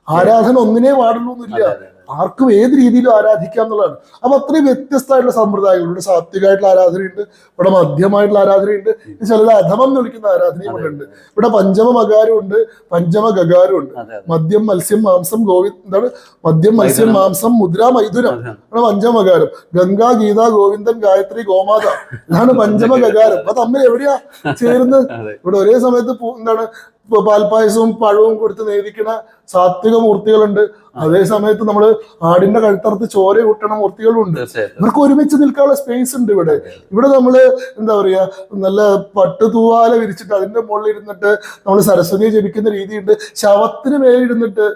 ആരാധന ഒന്നിനേ പാടുള്ളൂ എന്നില്ല അതെ, അതെ. ആർക്കും ഏത് രീതിയിലും ആരാധിക്കാം എന്നുള്ളതാണ്. അപ്പൊ അത്രയും വ്യത്യസ്തമായിട്ടുള്ള സമ്പ്രദായങ്ങൾ ഇവിടെ സാത്വികമായിട്ടുള്ള ആരാധനയുണ്ട്. ഇവിടെ മധ്യമായിട്ടുള്ള ആരാധനയുണ്ട്. ചിലത് അധമം എന്ന് വിളിക്കുന്ന ആരാധനയും ഇവിടെ ഉണ്ട് ഇവിടെ പഞ്ചമ മകാരം ഉണ്ട് പഞ്ചമ ഗകാരം ഉണ്ട് മദ്യം മത്സ്യം മാംസം ഗോവിന്ദ് എന്താണ്? മദ്യം മത്സ്യം മാംസം മുദ്ര മൈഥുനം. ഇവിടെ പഞ്ചമ മകാരം ഗംഗാ ഗീത ഗോവിന്ദൻ ഗായത്രി ഗോമാത. ഇതാണ് പഞ്ചമ ഗകാരം അപ്പൊ തമ്മിൽ എവിടെയാ ചേരുന്നത്? ഇവിടെ ഒരേ സമയത്ത് എന്താണ്? പാൽപ്പായസവും പഴവും കൊടുത്ത് നേദിക്കണ സാത്വിക മൂർത്തികളുണ്ട്. അതേ സമയത്ത് നമ്മൾ ആടിന്റെ കഴുത്തറുത്ത് ചോര കൂട്ടണ മൂർത്തികളുണ്ട്. ഉണ്ട് ഇവർക്ക് ഒരുമിച്ച് നിൽക്കാനുള്ള സ്പേസ് ഉണ്ട് ഇവിടെ. ഇവിടെ നമ്മൾ എന്താ പറയാ നല്ല പട്ട് തൂവാല വിരിച്ചിട്ട് അതിന്റെ മുകളിൽ ഇരുന്നിട്ട് നമ്മൾ സരസ്വതിയെ ജപിക്കുന്ന രീതിയുണ്ട്. ശവത്തിന് മേലിരുന്നിട്ട്.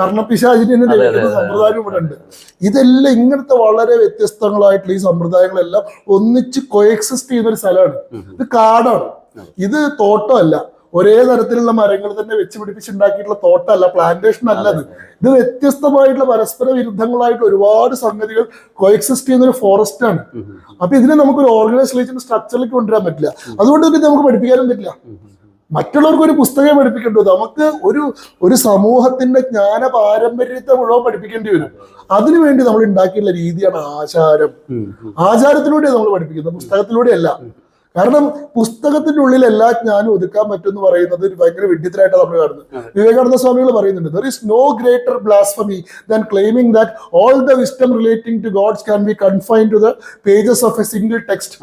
കർണപിശാചിനെ ജപിക്കുന്ന സമ്പ്രദായം ഇവിടെ ഉണ്ട്. ഇതെല്ലാം ഇങ്ങനത്തെ വളരെ വ്യത്യസ്തങ്ങളായിട്ടുള്ള ഈ സമ്പ്രദായങ്ങളെല്ലാം ഒന്നിച്ച് കൊയെക്സിസ്റ്റ് ചെയ്യുന്ന ഒരു സ്ഥലമാണ്. ഇത് കാടാണ്. ഇത് തോട്ടമല്ല. ഒരേ തരത്തിലുള്ള മരങ്ങൾ തന്നെ വെച്ച് പിടിപ്പിച്ചുണ്ടാക്കിയിട്ടുള്ള തോട്ടമല്ല പ്ലാന്റേഷൻ അല്ലത്. ഇത് വ്യത്യസ്തമായിട്ടുള്ള പരസ്പര വിരുദ്ധങ്ങളായിട്ട് ഒരുപാട് സംഗതികൾ കോഎക്സിസ്റ്റ് ചെയ്യുന്ന ഒരു ഫോറസ്റ്റ് ആണ്. അപ്പൊ ഇതിനെ നമുക്ക് ഒരു ഓർഗനൈസേഷൻ സ്ട്രക്ചറിലേക്ക് കൊണ്ടുവരാൻ പറ്റില്ല. അതുകൊണ്ട് തന്നെ നമുക്ക് പഠിപ്പിക്കാനും പറ്റില്ല. മറ്റുള്ളവർക്ക് ഒരു പുസ്തകം പഠിപ്പിക്കേണ്ടി വരും. നമുക്ക് ഒരു ഒരു സമൂഹത്തിന്റെ ജ്ഞാന പാരമ്പര്യത്തെ മുഴുവൻ പഠിപ്പിക്കേണ്ടി വരും. അതിനുവേണ്ടി നമ്മൾ ഉണ്ടാക്കിയിട്ടുള്ള രീതിയാണ് ആചാരം. ആചാരത്തിലൂടെ നമ്മൾ പഠിപ്പിക്കുന്നത്. പുസ്തകത്തിലൂടെയല്ല. കാരണം പുസ്തകത്തിന്റെ ഉള്ളിൽ എല്ലാ ജ്ഞാനം ഒതുക്കാൻ പറ്റും എന്ന് പറയുന്നത് ഒരു ഭയങ്കര വിഡിത്തരായിട്ടാണ് നമ്മൾ കാണുന്നത്. വിവേകാനന്ദ സ്വാമികൾ പറയുന്നുണ്ട് there is no greater blasphemy than claiming that all the wisdom relating to gods can be confine to the pages of a single text.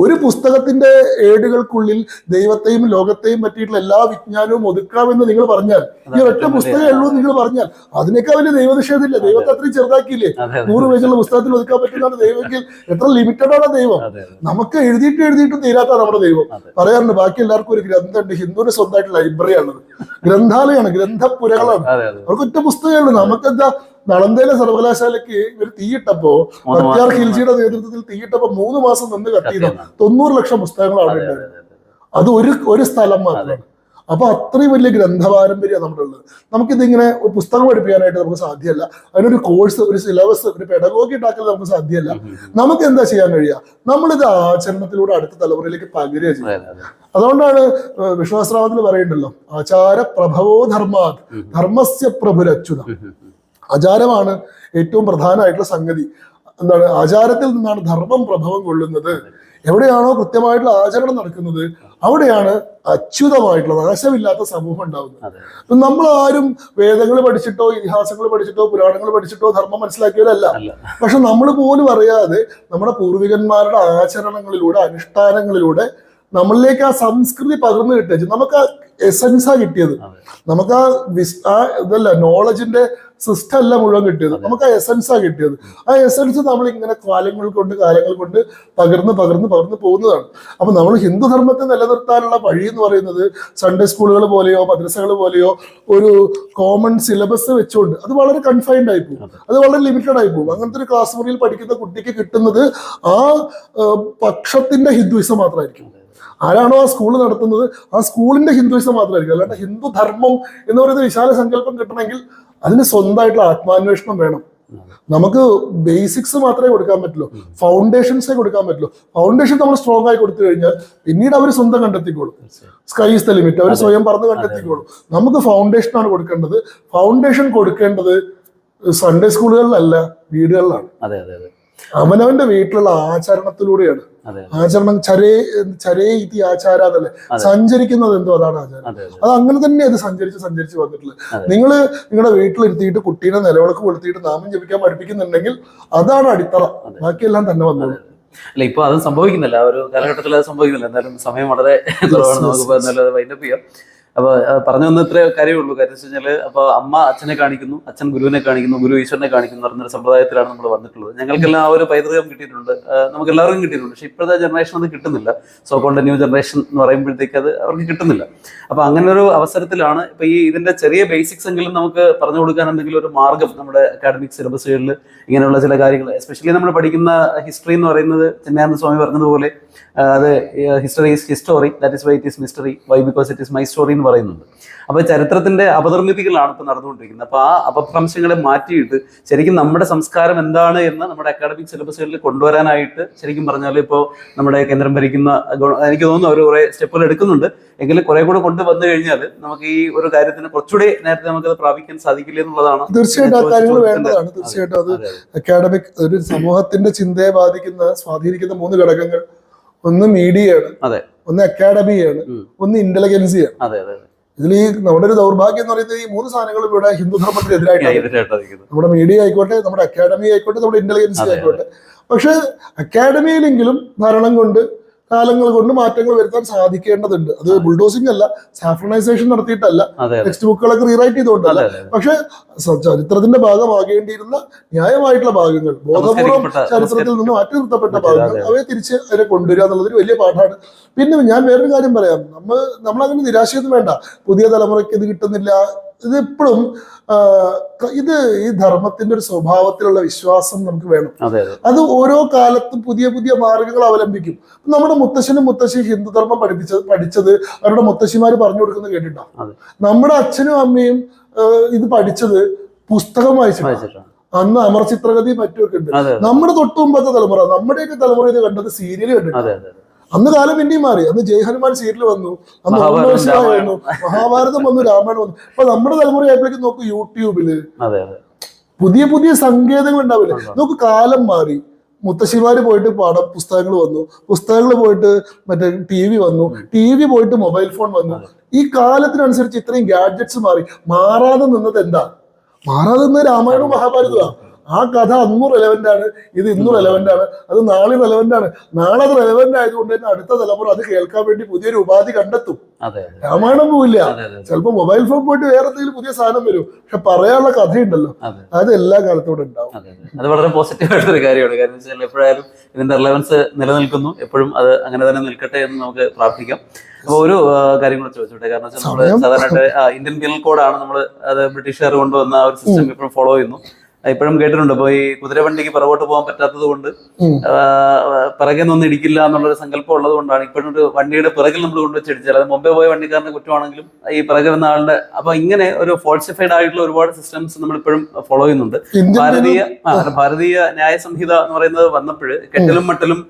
ഒരു പുസ്തകത്തിന്റെ ഏടുകൾക്കുള്ളിൽ ദൈവത്തെയും ലോകത്തെയും പറ്റിയിട്ടുള്ള എല്ലാ വിജ്ഞാനവും ഒതുക്കാമെന്ന് നിങ്ങൾ പറഞ്ഞാൽ ഈ ഒറ്റ പുസ്തകമേ ഉള്ളൂ എന്ന് നിങ്ങൾ പറഞ്ഞാൽ അതിനേക്കാൾ വലിയ ദൈവനിഷേധമില്ല. ദൈവത്തെ അത്രയും ചെറുതാക്കിയില്ലേ. നൂറ് പേജുള്ള പുസ്തകത്തിൽ ഒതുക്കാൻ പറ്റുന്നതാണ് ദൈവമെങ്കിൽ എത്ര ലിമിറ്റഡ് ആണ് ദൈവം. നമുക്ക് എഴുതിയിട്ട് എഴുതിയിട്ടും തീരാത്ത നമ്മുടെ ദൈവം. പറയാറുണ്ട് ബാക്കി എല്ലാവർക്കും ഒരു ഗ്രന്ഥമുണ്ട് ഹിന്ദുവിന് സ്വന്തമായിട്ട് ലൈബ്രറി ആണത്. ഗ്രന്ഥാലയമാണ് ഗ്രന്ഥപുരകളാണ്. അവർക്ക് ഒറ്റ പുസ്തകമേ ഉള്ളൂ. നമുക്കെന്താ നളന്തയിലെ സർവകലാശാലയ്ക്ക് ഇവർ തീയിട്ടപ്പോ ഭക്തിയാർ ഖിൽജിയുടെ നേതൃത്വത്തിൽ തീയിട്ടപ്പോ മൂന്ന് മാസം നിന്ന് കത്തിയതാണ്. തൊണ്ണൂറ് ലക്ഷം പുസ്തകങ്ങൾ അവിടെ അതെ, ഉണ്ടായിരുന്നു ഒരു ഒരു സ്ഥലം മാത്രമാണ്. അപ്പൊ അത്രയും വലിയ ഗ്രന്ഥപാരമ്പര്യം നമ്മുടെ ഉള്ളത്. നമുക്കിതിങ്ങനെ പുസ്തകം പഠിപ്പിക്കാനായിട്ട് നമുക്ക് സാധ്യമല്ല. അതിനൊരു കോഴ്സ് ഒരു സിലബസ് ഒരു പെഡഗോഗി ഉണ്ടാക്കാൻ നമുക്ക് സാധ്യമല്ല. നമുക്ക് എന്താ ചെയ്യാൻ കഴിയുക? നമ്മളിത് ആചരണത്തിലൂടെ അടുത്ത തലമുറയിലേക്ക് പകരുക ചെയ്യും അതെ, അതെ, അതെ. അതുകൊണ്ടാണ് വിശ്വാസറാമത്തിൽ പറയുന്നുണ്ടല്ലോ ആചാര പ്രഭവോ ധർമാത് ധർമ്മസ്യ പ്രഭുരച്യുതം. ആചാരമാണ് ഏറ്റവും പ്രധാനമായിട്ടുള്ള സംഗതി. എന്താണ്? ആചാരത്തിൽ നിന്നാണ് ധർമ്മം പ്രഭവം കൊള്ളുന്നത്. എവിടെയാണോ കൃത്യമായിട്ടുള്ള ആചരണം നടക്കുന്നത് അവിടെയാണ് അച്യുതമായിട്ടുള്ള നാശമില്ലാത്ത സമൂഹം ഉണ്ടാവുന്നത്. നമ്മൾ ആരും വേദങ്ങൾ പഠിച്ചിട്ടോ ഇതിഹാസങ്ങൾ പഠിച്ചിട്ടോ പുരാണങ്ങൾ പഠിച്ചിട്ടോ ധർമ്മം മനസ്സിലാക്കിയവരല്ല. പക്ഷെ നമ്മൾ പോലും അറിയാതെ നമ്മുടെ പൂർവികന്മാരുടെ ആചരണങ്ങളിലൂടെ അനുഷ്ഠാനങ്ങളിലൂടെ നമ്മളിലേക്ക് ആ സംസ്കൃതി പകർന്നു കിട്ടുക നമുക്ക് ആ എസൻസാ കിട്ടിയത്. നമുക്ക് ആ വിസ് ആ ഇതല്ല നോളജിന്റെ സിസ്റ്റം അല്ല മുഴുവൻ കിട്ടിയത്. നമുക്ക് ആ എസൻസാ കിട്ടിയത്. ആ എസൻസ് നമ്മൾ ഇങ്ങനെ കാലങ്ങൾ കൊണ്ട് കാലങ്ങൾ കൊണ്ട് പകർന്ന് പകർന്ന് പകർന്ന് പോകുന്നതാണ്. അപ്പൊ നമ്മൾ ഹിന്ദുധർമ്മത്തെ നിലനിർത്താനുള്ള വഴി എന്ന് പറയുന്നത് സൺഡേ സ്കൂളുകൾ പോലെയോ മദ്രസകൾ പോലെയോ ഒരു കോമൺ സിലബസ് വെച്ചുകൊണ്ട് അത് വളരെ കൺഫൈൻഡ് ആയി പോകും. അത്. വളരെ ലിമിറ്റഡ് ആയി പോകും. അങ്ങനത്തെ ഒരു ക്ലാസ് മുറിയിൽ പഠിക്കുന്ന കുട്ടിക്ക് കിട്ടുന്നത് ആ പക്ഷത്തിന്റെ ഹിന്ദുയിസം മാത്രമായിരിക്കും. ആരാണോ ആ സ്കൂൾ നടത്തുന്നത്? ആ സ്കൂളിന്റെ ഹിന്ദുവിസം മാത്രമായിരിക്കും. അല്ലാണ്ട് ഹിന്ദു ധർമ്മം എന്ന് പറയുന്ന വിശാല സങ്കല്പം കിട്ടണമെങ്കിൽ അതിന് സ്വന്തമായിട്ടുള്ള ആത്മാന്വേഷണം വേണം. നമുക്ക് ബേസിക്സ് മാത്രമേ കൊടുക്കാൻ പറ്റുള്ളൂ. ഫൗണ്ടേഷൻസേ കൊടുക്കാൻ പറ്റുള്ളൂ. ഫൗണ്ടേഷൻ നമ്മൾ സ്ട്രോങ് ആയി കൊടുത്തു കഴിഞ്ഞാൽ പിന്നീട് അവർ സ്വന്തം കണ്ടെത്തിക്കോളും. സ്കൈ ഇസ് ദ ലിമിറ്റ് അവർ സ്വയം പറഞ്ഞ് കണ്ടെത്തിക്കോളും. നമുക്ക് ഫൗണ്ടേഷൻ ആണ് കൊടുക്കേണ്ടത്. ഫൗണ്ടേഷൻ കൊടുക്കേണ്ടത് സൺഡേ സ്കൂളുകളിലല്ല വീടുകളിലാണ്. അതെ അതെ അതെ. അവനവന്റെ വീട്ടിലുള്ള ആചരണത്തിലൂടെയാണ്. ആചരണം ചരേ ചരേ ഇതി ആചാരാതല്ലേ എന്നല്ലേ സഞ്ചരിക്കുന്നത് എന്തോ അതാണ് ആചാരം. അതെ അങ്ങനെ തന്നെ അത് സഞ്ചരിച്ച് സഞ്ചരിച്ച് വന്നിട്ടുള്ളത്. നിങ്ങൾ നിങ്ങളുടെ വീട്ടിലിരുത്തിയിട്ട് കുട്ടീനെ നിലവിളക്ക് കൊളുത്തിയിട്ട് നാമം ജപിക്കാൻ പഠിപ്പിക്കുന്നുണ്ടെങ്കിൽ അതാണ് അടിത്തറ. ബാക്കിയെല്ലാം തന്നെ വന്നത് അല്ല ഇപ്പൊ അത് സംഭവിക്കുന്നില്ല. ഒരു കാലഘട്ടത്തിൽ അത് സംഭവിക്കുന്നില്ല. എന്തായാലും സമയം വളരെ കുറവാണ്. നമുക്ക് വൈൻഡപ്പ് ചെയ്യാം. അപ്പൊ പറഞ്ഞു വന്ന ഇത്രേ കാര്യമേ ഉള്ളൂ കാര്യം വെച്ച് കഴിഞ്ഞാൽ അപ്പൊ അമ്മ അച്ഛനെ കാണിക്കുന്നു അച്ഛൻ ഗുരുവിനെ കാണിക്കുന്നു ഗുരു ഈശ്വരനെ കാണിക്കുന്നു പറഞ്ഞൊരു സമ്പ്രദായത്തിലാണ് നമ്മൾ വന്നിട്ടുള്ളത്. ഞങ്ങൾക്കെല്ലാം ആ ഒരു പൈതൃകം കിട്ടിയിട്ടുണ്ട്. നമുക്ക് എല്ലാവർക്കും കിട്ടിയിട്ടുണ്ട്. പക്ഷെ ഇപ്പോഴത്തെ ജനറേഷൻ അത് കിട്ടുന്നില്ല. സോ കോൾഡ് ന്യൂ ജനറേഷൻ എന്ന് പറയുമ്പോഴത്തേക്ക് അത് അവർക്ക് കിട്ടുന്നില്ല. അപ്പൊ അങ്ങനെ ഒരു അവസരത്തിലാണ് ഇപ്പൊ ഈ ഇതിന്റെ ചെറിയ ബേസിക്സ് എങ്കിലും നമുക്ക് പറഞ്ഞു കൊടുക്കാൻ എന്തെങ്കിലും ഒരു മാർഗം നമ്മുടെ അക്കാഡമിക് സിലബസുകളിൽ ഇങ്ങനെയുള്ള ചില കാര്യങ്ങൾ എസ്പെഷ്യലി നമ്മൾ പഠിക്കുന്ന ഹിസ്റ്ററി എന്ന് പറയുന്നത് ചിന്മയാനന്ദ സ്വാമി പറഞ്ഞതുപോലെ അത് history is his story that is why it is mystery why because it is my story എന്ന് പറയുന്നുണ്ട്. അപ്പോൾ ചരിത്രത്തിന്റെ അപനിർമ്മിതികളാണ് ഇപ്പോൾ നടന്നുകൊണ്ടിരിക്കുന്നത്. അപ്പോൾ ആ അപഭ്രംശങ്ങളെ മാറ്റിയിട്ട് ശരിക്കും നമ്മുടെ സംസ്കാരം എന്താണ് എന്ന് നമ്മുടെ അക്കാഡമിക് സിലബസുകളിൽ കൊണ്ടുവരാനായിട്ട് ശരിക്കും പറഞ്ഞാൽ ഇപ്പോൾ നമ്മുടെ കേന്ദ്രം ഭരിക്കുന്ന എനിക്ക് തോന്നുന്നു അവർ കുറേ സ്റ്റെപ്പുകൾ എടുക്കുന്നുണ്ട്. എങ്കിലും കുറെ കൂടെ കൊണ്ടുവന്നു കഴിഞ്ഞാൽ നമുക്ക് ഈ ഒരു കാര്യത്തിന് കുറച്ചുകൂടി നേരത്തെ നമുക്കത് പ്രാപിക്കാൻ സാധിക്കില്ല എന്നുള്ളതാണ് തീർച്ചയായിട്ടും ആ കാര്യങ്ങൾ വേണ്ടതാണ്. തീർച്ചയായിട്ടും അതെ. അക്കാഡമിക് ഒരു സമൂഹത്തിന്റെ ചിന്തയെ ബാധിക്കുന്ന സ്വാധീനിക്കുന്ന മൂന്ന് ഘടകങ്ങൾ ഒന്ന് മീഡിയയാണ് അതെ. ഒന്ന് അക്കാഡമിയാണ്. ഒന്ന് ഇന്റലിജൻസിയാണ് അതെ അതെ ഇതിൽ ഈ നമ്മുടെ ഒരു ദൗർഭാഗ്യം എന്ന് പറയുന്നത് ഈ മൂന്ന് സാധനങ്ങളും ഇവിടെ ഹിന്ദു ധർമ്മത്തിനെതിരായിട്ടാണ് എതിരായിട്ടായിരിക്കുന്നത് നമ്മുടെ മീഡിയ ആയിക്കോട്ടെ നമ്മുടെ അക്കാഡമി ആയിക്കോട്ടെ നമ്മുടെ ഇന്റലിജൻസി ആയിക്കോട്ടെ. പക്ഷെ അക്കാഡമിയിലെങ്കിലും ഭരണം കൊണ്ട് കാലങ്ങൾ കൊണ്ട് മാറ്റങ്ങൾ വരുത്താൻ സാധിക്കേണ്ടതുണ്ട്. അത് ബുൾഡോസിംഗ് അല്ല സാഫ്രണൈസേഷൻ നടത്തിയിട്ടല്ല. ടെക്സ്റ്റ് ബുക്കുകളൊക്കെ റീറൈറ്റ് ചെയ്തുകൊണ്ടല്ല. പക്ഷെ ചരിത്രത്തിന്റെ ഭാഗമാകേണ്ടിയിരുന്ന ന്യായമായിട്ടുള്ള ഭാഗങ്ങൾ ബോധപൂർവം ചരിത്രത്തിൽ നിന്ന് മാറ്റി നിർത്തപ്പെട്ട ഭാഗങ്ങൾ അവയെ തിരിച്ച് അതിനെ കൊണ്ടുവരിക എന്നുള്ളതൊരു വലിയ പാഠമാണ് പിന്നെ ഞാൻ വേറൊരു കാര്യം പറയാം. നമ്മൾ നമ്മളങ്ങനെ നിരാശയൊന്നും വേണ്ട. പുതിയ തലമുറയ്ക്ക് ഇത് കിട്ടുന്നില്ല ഇത് എപ്പോഴും ഇത് ഈ ധർമ്മത്തിന്റെ ഒരു സ്വഭാവത്തിലുള്ള വിശ്വാസം നമുക്ക് വേണം. അതെ ഓരോ കാലത്തും പുതിയ പുതിയ മാർഗങ്ങൾ അവലംബിക്കും. നമ്മുടെ മുത്തശ്ശനും ഹിന്ദു ഹിന്ദുധർമ്മം പഠിപ്പിച്ചത് പഠിച്ചത് അവരുടെ മുത്തശ്ശിമാര് പറഞ്ഞു കൊടുക്കുന്നത് കേട്ടിട്ടോ? നമ്മുടെ അച്ഛനും അമ്മയും ഇത് പഠിച്ചത് പുസ്തകം വായിച്ചിട്ടാണ്. വായിച്ചിട്ടാണ്. അന്ന് അമർ ചിത്രഗതി മറ്റുമൊക്കെ ഉണ്ട് നമ്മുടെ തൊട്ടുമുമ്പത്തെ തലമുറ നമ്മുടെയൊക്കെ തലമുറ ഇത് കണ്ടത് സീരിയൽ കണ്ടിട്ടുണ്ട് അന്ന് കാലം പിന്നെയും മാറി. അന്ന് ജയഹനുമാൻ സീരിയൽ വന്നു. അന്ന്. വന്നു മഹാഭാരതം വന്നു രാമായണം വന്നു. അപ്പൊ നമ്മുടെ തലമുറയായപ്പോഴേക്കും നോക്കൂ യൂട്യൂബിൽ പുതിയ പുതിയ സങ്കേതങ്ങൾ ഉണ്ടാവില്ലേ? നോക്ക് കാലം മാറി. മുത്തശ്ശിമാര് പോയിട്ട് പാഠ പുസ്തകങ്ങൾ വന്നു. പുസ്തകങ്ങൾ പോയിട്ട് മറ്റേ ടി വി വന്നു. ടി വി പോയിട്ട് മൊബൈൽ ഫോൺ വന്നു. ഈ കാലത്തിനനുസരിച്ച് ഇത്രയും ഗാഡ്ജറ്റ്സ് മാറി. മാറാതെ നിന്നത് എന്താ? മാറാതെ നിന്നത് രാമായണവും മഹാഭാരതമാണ് ആ കഥ അന്നും റെലവെന്റ് ആണ്. ഇത് ഇന്നും റെലവെന്റ് ആണ്. അത് നാളെ റെലവെന്റ് ആണ്. നാളെ അത് റെലവെന്റ് ആയതുകൊണ്ട് തന്നെ അടുത്ത തലമുറ അത് കേൾക്കാൻ വേണ്ടി പുതിയൊരു ഉപാധി കണ്ടെത്തും. രാമായണം പോയില്ല ചിലപ്പോൾ മൊബൈൽ ഫോൺ പോയിട്ട് വേറെ എന്തെങ്കിലും പുതിയ സാധനം വരും. പക്ഷെ പറയാനുള്ള കഥയുണ്ടല്ലോ. അതെ. എല്ലാ കാലത്തോടെ ഉണ്ടാവും. അതെ വളരെ പോസിറ്റീവ് ആയിട്ടൊരു കാര്യമാണ്. കാരണം വെച്ചാൽ എപ്പോഴായാലും ഇതിന്റെ റിലവൻസ് നിലനിൽക്കുന്നു. എപ്പോഴും അത് അങ്ങനെ തന്നെ നിൽക്കട്ടെ എന്ന് നമുക്ക് പ്രാർത്ഥിക്കാം. അപ്പോൾ ഒരു കാര്യം കൂടെ ചോദിച്ചോട്ടെ? കാരണം വെച്ചാൽ നമ്മൾ സാധാരണ സാധാരണയായിട്ട് ഇന്ത്യൻ പിനൽ കോഡാണ് നമ്മൾ അത് ബ്രിട്ടീഷുകാർ കൊണ്ടുവന്ന ആ ഒരു സിസ്റ്റം ഇപ്പോഴും ഫോളോ ചെയ്യുന്നു. ഇപ്പോഴും കേട്ടിട്ടുണ്ട്. ഇപ്പോൾ ഈ കുതിരവണ്ടിക്ക് പുറകോട്ട് പോകാൻ പറ്റാത്തത് കൊണ്ട്. പിറകെ നിന്നൊന്നും ഇടിക്കില്ല എന്നുള്ളൊരു സങ്കല്പം ഉള്ളത് കൊണ്ടാണ് ഇപ്പോഴും ഒരു വണ്ടിയുടെ പിറകിൽ നമ്മൾ കൊണ്ടുവച്ച് ഇടിച്ചാൽ. അത് മുമ്പേ പോയ വണ്ടിക്കാരന്റെ കുറ്റമാണെങ്കിലും ഈ പിറകെ വന്ന ആളുടെ അപ്പൊ ഇങ്ങനെ ഒരു ഫോൾസിഫൈഡ് ആയിട്ടുള്ള ഒരുപാട് സിസ്റ്റംസ് നമ്മൾ ഇപ്പോഴും ഫോളോ ചെയ്യുന്നുണ്ട്. ഭാരതീയ ഭാരതീയ ന്യായ സംഹിത എന്ന് പറയുന്നത് വന്നപ്പോൾ കെട്ടലും മട്ടലും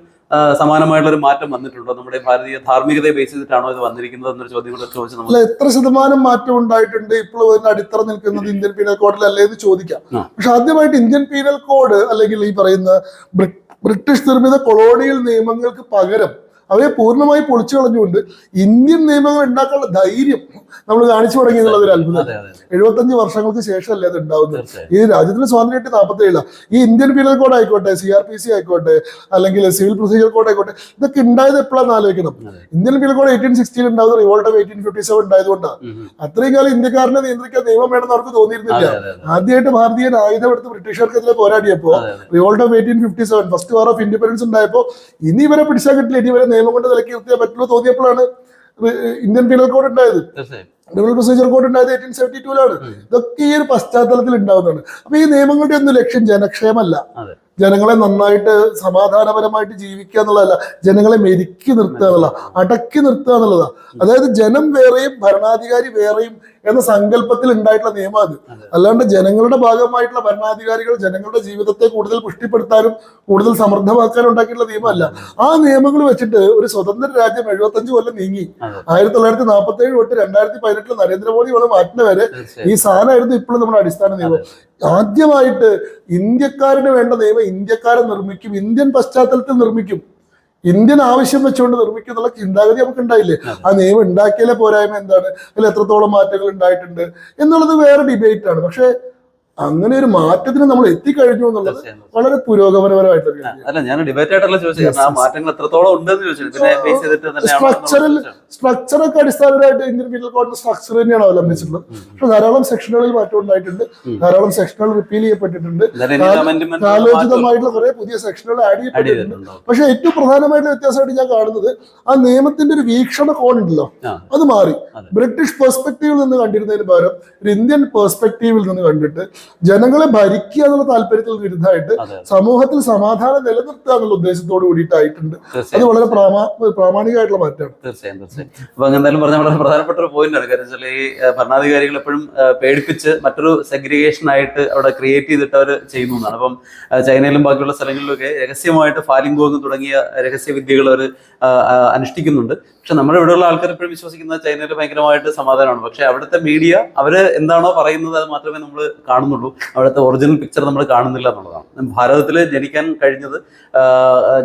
സമാനമായിട്ടുള്ള ഒരു മാറ്റം വന്നിട്ടുണ്ടോ? നമ്മുടെ ഭാരതീയ ധാർമ്മികതയെ ബേസ് ചെയ്തിട്ടാണോ ഇത് വന്നിരിക്കുന്നത് എന്നൊരു ചോദ്യം കൂടെ ചോദിച്ചു അല്ല നമ്മൾ എത്ര ശതമാനം മാറ്റം ഉണ്ടായിട്ടുണ്ട്? ഇപ്പോഴും അതിന്റെ അടിത്തറ നിൽക്കുന്നത് ഇന്ത്യൻ പീനൽ കോഡിലല്ലേ എന്ന് ചോദിക്കാം. പക്ഷെ ആദ്യമായിട്ട് ഇന്ത്യൻ പീനൽ കോഡ് അല്ലെങ്കിൽ ഈ പറയുന്ന ബ്രിട്ടീഷ് നിർമ്മിത കൊളോണിയൽ നിയമങ്ങൾക്ക് പകരം അവയെ പൂർണമായി പൊളിച്ചു കളഞ്ഞുകൊണ്ട് ഇന്ത്യൻ നിയമങ്ങൾ ഉണ്ടാക്കാനുള്ള ധൈര്യം നമ്മൾ കാണിച്ചു തുടങ്ങി എന്നുള്ളത് ഒരു അത്ഭുതം. എഴുപത്തി അഞ്ച് എഴുപത്തഞ്ച് വർഷങ്ങൾക്ക് ശേഷമല്ലേ അത് ഉണ്ടാവുന്നത്? ഈ രാജ്യത്തിന് സ്വാതന്ത്ര്യം കിട്ടി നാൽപ്പത്തി ഏഴില ഈ ഇന്ത്യൻ പീനൽ കോഡ് ആയിക്കോട്ടെ സി ആർ പി സി ആയിക്കോട്ടെ അല്ലെങ്കിൽ സിവിൽ പ്രൊസീജിയർ കോഡ് ആയിക്കോട്ടെ ഇതൊക്കെ ഉണ്ടായത് എപ്പോഴാണ് ആലോചിക്കണം. ഇന്ത്യൻ പീനൽ കോഡ് എയ്റ്റീൻ സിക്സ്റ്റിയിൽ ഉണ്ടാവുന്ന revolt of eighteen fifty seven ഉണ്ടായതുകൊണ്ടാണ്. അത്രയും കാലം ഇന്ത്യക്കാരനെ നിയന്ത്രിക്കാൻ നിയമം വേണമെന്ന് അവർക്ക് തോന്നിയിരുന്നില്ല. ആദ്യമായിട്ട് ഭാരതീയൻ ആയുധം എടുത്ത് ബ്രിട്ടീഷുകാർക്കെതിരെ പോരാടിയപ്പോ revolt of eighteen fifty seven first war of independence ഉണ്ടായപ്പോ ഇനി ഇവരെ പിടിച്ചാൽ കിട്ടില്ല ഇനി ഇവരെ നിയമം കൊണ്ട് നിലക്കി നിർത്തിയാൽ പറ്റുള്ളൂ തോന്നിയപ്പോഴാണ് ഇന്ത്യൻ പീനൽ കോഡ് ഉണ്ടായത്. ക്രിമിനൽ പ്രൊസീജിയർ കോഡ് ഉണ്ടായത് എയ്റ്റീൻ സെവന്റി ടൂലാണ് ഇതൊക്കെ ഈ ഒരു പശ്ചാത്തലത്തിൽ ഉണ്ടാവുന്നതാണ്. അപ്പൊ ഈ നിയമങ്ങളുടെ ഒന്നും ലക്ഷ്യം ജനക്ഷേമല്ല. ജനങ്ങളെ നന്നായിട്ട് സമാധാനപരമായിട്ട് ജീവിക്കുക എന്നുള്ളതല്ല ജനങ്ങളെ മെരുക്കി നിർത്തുക എന്നുള്ള അടക്കി നിർത്തുക എന്നുള്ളതാ. അതായത് ജനം വേറെയും ഭരണാധികാരി വേറെയും എന്ന സങ്കല്പത്തിൽ ഉണ്ടായിട്ടുള്ള നിയമം അത്. അല്ലാണ്ട് ജനങ്ങളുടെ ഭാഗമായിട്ടുള്ള ഭരണാധികാരികൾ ജനങ്ങളുടെ ജീവിതത്തെ കൂടുതൽ പുഷ്ടിപ്പെടുത്താനും കൂടുതൽ സമൃദ്ധമാക്കാനും ഉണ്ടാക്കിയിട്ടുള്ള നിയമമല്ല. ആ നിയമങ്ങൾ വെച്ചിട്ട് ഒരു സ്വതന്ത്ര രാജ്യം എഴുപത്തഞ്ച് കൊല്ലം നീങ്ങി. ആയിരത്തി തൊള്ളായിരത്തി നാൽപ്പത്തി ഏഴ് തൊട്ട് രണ്ടായിരത്തി പതിനെട്ടിൽ നരേന്ദ്രമോദി വന്ന് മാറ്റുന്ന വരെ ഈ സാധനമായിരുന്നു ഇപ്പോഴും നമ്മുടെ അടിസ്ഥാന നിയമം. ആദ്യമായിട്ട് ഇന്ത്യക്കാരന് വേണ്ട നിയമം ഇന്ത്യക്കാരെ നിർമ്മിക്കും ഇന്ത്യൻ പശ്ചാത്തലത്തിൽ നിർമ്മിക്കും. ഇന്ത്യൻ ആവശ്യം വെച്ചുകൊണ്ട് നിർമ്മിക്കും എന്നുള്ള ചിന്താഗതി നമുക്ക് ഉണ്ടായില്ലേ? ആ നിയമം ഉണ്ടാക്കിയാലേ പോരായ്മ എന്താണ്? അതിൽ എത്രത്തോളം മാറ്റങ്ങൾ ഉണ്ടായിട്ടുണ്ട്? എന്നുള്ളത് വേറെ ഡിബേറ്റ് ആണ്. പക്ഷെ അങ്ങനെ ഒരു മാറ്റത്തിന് നമ്മൾ എത്തിക്കഴിഞ്ഞു എന്നുള്ളത് വളരെ പുരോഗമനപരമായിട്ടുള്ള അല്ല ഞാൻ ഡിബേറ്റ് ആയിട്ടല്ല ചോദിച്ചത്. ആ മാറ്റങ്ങൾ എത്രത്തോളം ഉണ്ടെന്ന് സ്ട്രക്ചറൽ സ്ട്രക്ചറൊക്കെ അടിസ്ഥാനപരമായിട്ട് ഇന്ത്യൻ പീനൽ കോഡിന്റെ സ്ട്രക്ചർ തന്നെയാണ് അവലംബിച്ചിട്ടുള്ളത്. പക്ഷെ ധാരാളം സെക്ഷനുകളിൽ മാറ്റം ഉണ്ടായിട്ടുണ്ട്. ധാരാളം സെക്ഷനുകൾ റിപ്പീൽ ചെയ്യപ്പെട്ടിട്ടുണ്ട്. കാലോചിതമായിട്ടുള്ള കുറെ പുതിയ സെക്ഷനുകൾ ആഡ് ചെയ്യപ്പെട്ടിട്ടുണ്ട്. പക്ഷെ ഏറ്റവും പ്രധാനമായിട്ടുള്ള വ്യത്യാസമായിട്ട് ഞാൻ കാണുന്നത് ആ നിയമത്തിന്റെ ഒരു വീക്ഷണ കോൺ ഉണ്ടല്ലോ. അത് മാറി. ബ്രിട്ടീഷ് പെർസ്പെക്റ്റീവിൽ നിന്ന് കണ്ടിരുന്നതിന് പകരം ഒരു ഇന്ത്യൻ പെർസ്പെക്റ്റീവിൽ നിന്ന് കണ്ടിട്ട് ജനങ്ങളെ ഭരിക്കുക എന്നുള്ള താല്പര്യത്തിൽ വിരുദ്ധമായിട്ട് സമൂഹത്തിൽ സമാധാനം നിലനിർത്തുക എന്നുള്ള ഉദ്ദേശത്തോട് കൂടിയിട്ടായിട്ടുണ്ട്. അത് വളരെ പ്രാമാ പ്രാമാണികമായിട്ടുള്ള മാറ്റമാണ്. തീർച്ചയായും തീർച്ചയായും. അപ്പൊ എന്തായാലും പറഞ്ഞ വളരെ പ്രധാനപ്പെട്ട ഒരു പോയിന്റ് ആണ്. കാര്യം വെച്ചാൽ ഈ ഭരണാധികാരികൾ എപ്പോഴും പേടിപ്പിച്ച് മറ്റൊരു സെഗ്രിഗേഷൻ ആയിട്ട് അവിടെ ക്രിയേറ്റ് ചെയ്തിട്ട് അവർ ചെയ്യുന്നു എന്നാണ്. അപ്പം ചൈനയിലും ബാക്കിയുള്ള സ്ഥലങ്ങളിലൊക്കെ രഹസ്യമായിട്ട് ഫാലിംഗോങ് തുടങ്ങിയ രഹസ്യ വിദ്യകൾ അവർ അനുഷ്ഠിക്കുന്നുണ്ട്. പക്ഷെ നമ്മുടെ ഇവിടെയുള്ള ആൾക്കാർ എപ്പോഴും വിശ്വസിക്കുന്നത് ചൈനയിൽ ഭയങ്കരമായിട്ട് സമാധാനമാണ്. പക്ഷെ അവിടുത്തെ മീഡിയ അവർ എന്താണോ പറയുന്നത് അത് മാത്രമേ നമ്മൾ കാണുന്നുള്ളൂ. അവിടുത്തെ ഒറിജിനൽ പിക്ചർ നമ്മൾ കാണുന്നില്ല എന്നുള്ളതാണ്. ഭാരതത്തിൽ ജനിക്കാൻ കഴിഞ്ഞത്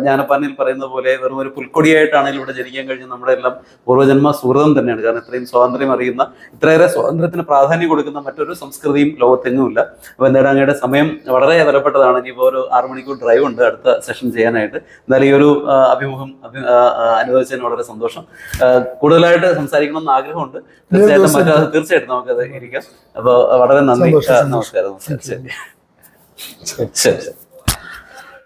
ജ്ഞാനപ്പാനിൽ പറയുന്ന പോലെ വെറും ഒരു പുൽക്കൊടിയായിട്ടാണെങ്കിൽ ഇവിടെ ജനിക്കാൻ കഴിഞ്ഞ നമ്മുടെ എല്ലാം പൂർവജന്മ സുഹൃതം തന്നെയാണ്. കാരണം ഇത്രയും സ്വാതന്ത്ര്യം അറിയുന്ന ഇത്രയേറെ സ്വാതന്ത്ര്യത്തിന് പ്രാധാന്യം കൊടുക്കുന്ന മറ്റൊരു സംസ്കൃതിയും ലോകത്തെങ്ങുമില്ല. അപ്പോൾ എന്തായാലും അങ്ങയുടെ സമയം വളരെ വിലപ്പെട്ടതാണ്. ഇനിയിപ്പോൾ ഒരു ആറ് മണിക്കൂർ ഡ്രൈവ് ഉണ്ട് അടുത്ത സെഷൻ ചെയ്യാനായിട്ട്. എന്തായാലും ഈ ഒരു അഭിമുഖം അനുവദിച്ചതിന് വളരെ സന്തോഷം. കൂടുതലായിട്ട് സംസാരിക്കണം എന്ന് ആഗ്രഹമുണ്ട്. തീർച്ചയായിട്ടും. തീർച്ചയായിട്ടും നമുക്കത് ഇരിക്കാം. അപ്പോൾ വളരെ നന്ദി. സന്തോഷം, ആ, സന്തോഷം. നമസ്കാരം നമസ്കാരം ശരി ശരി. ശരി ശരി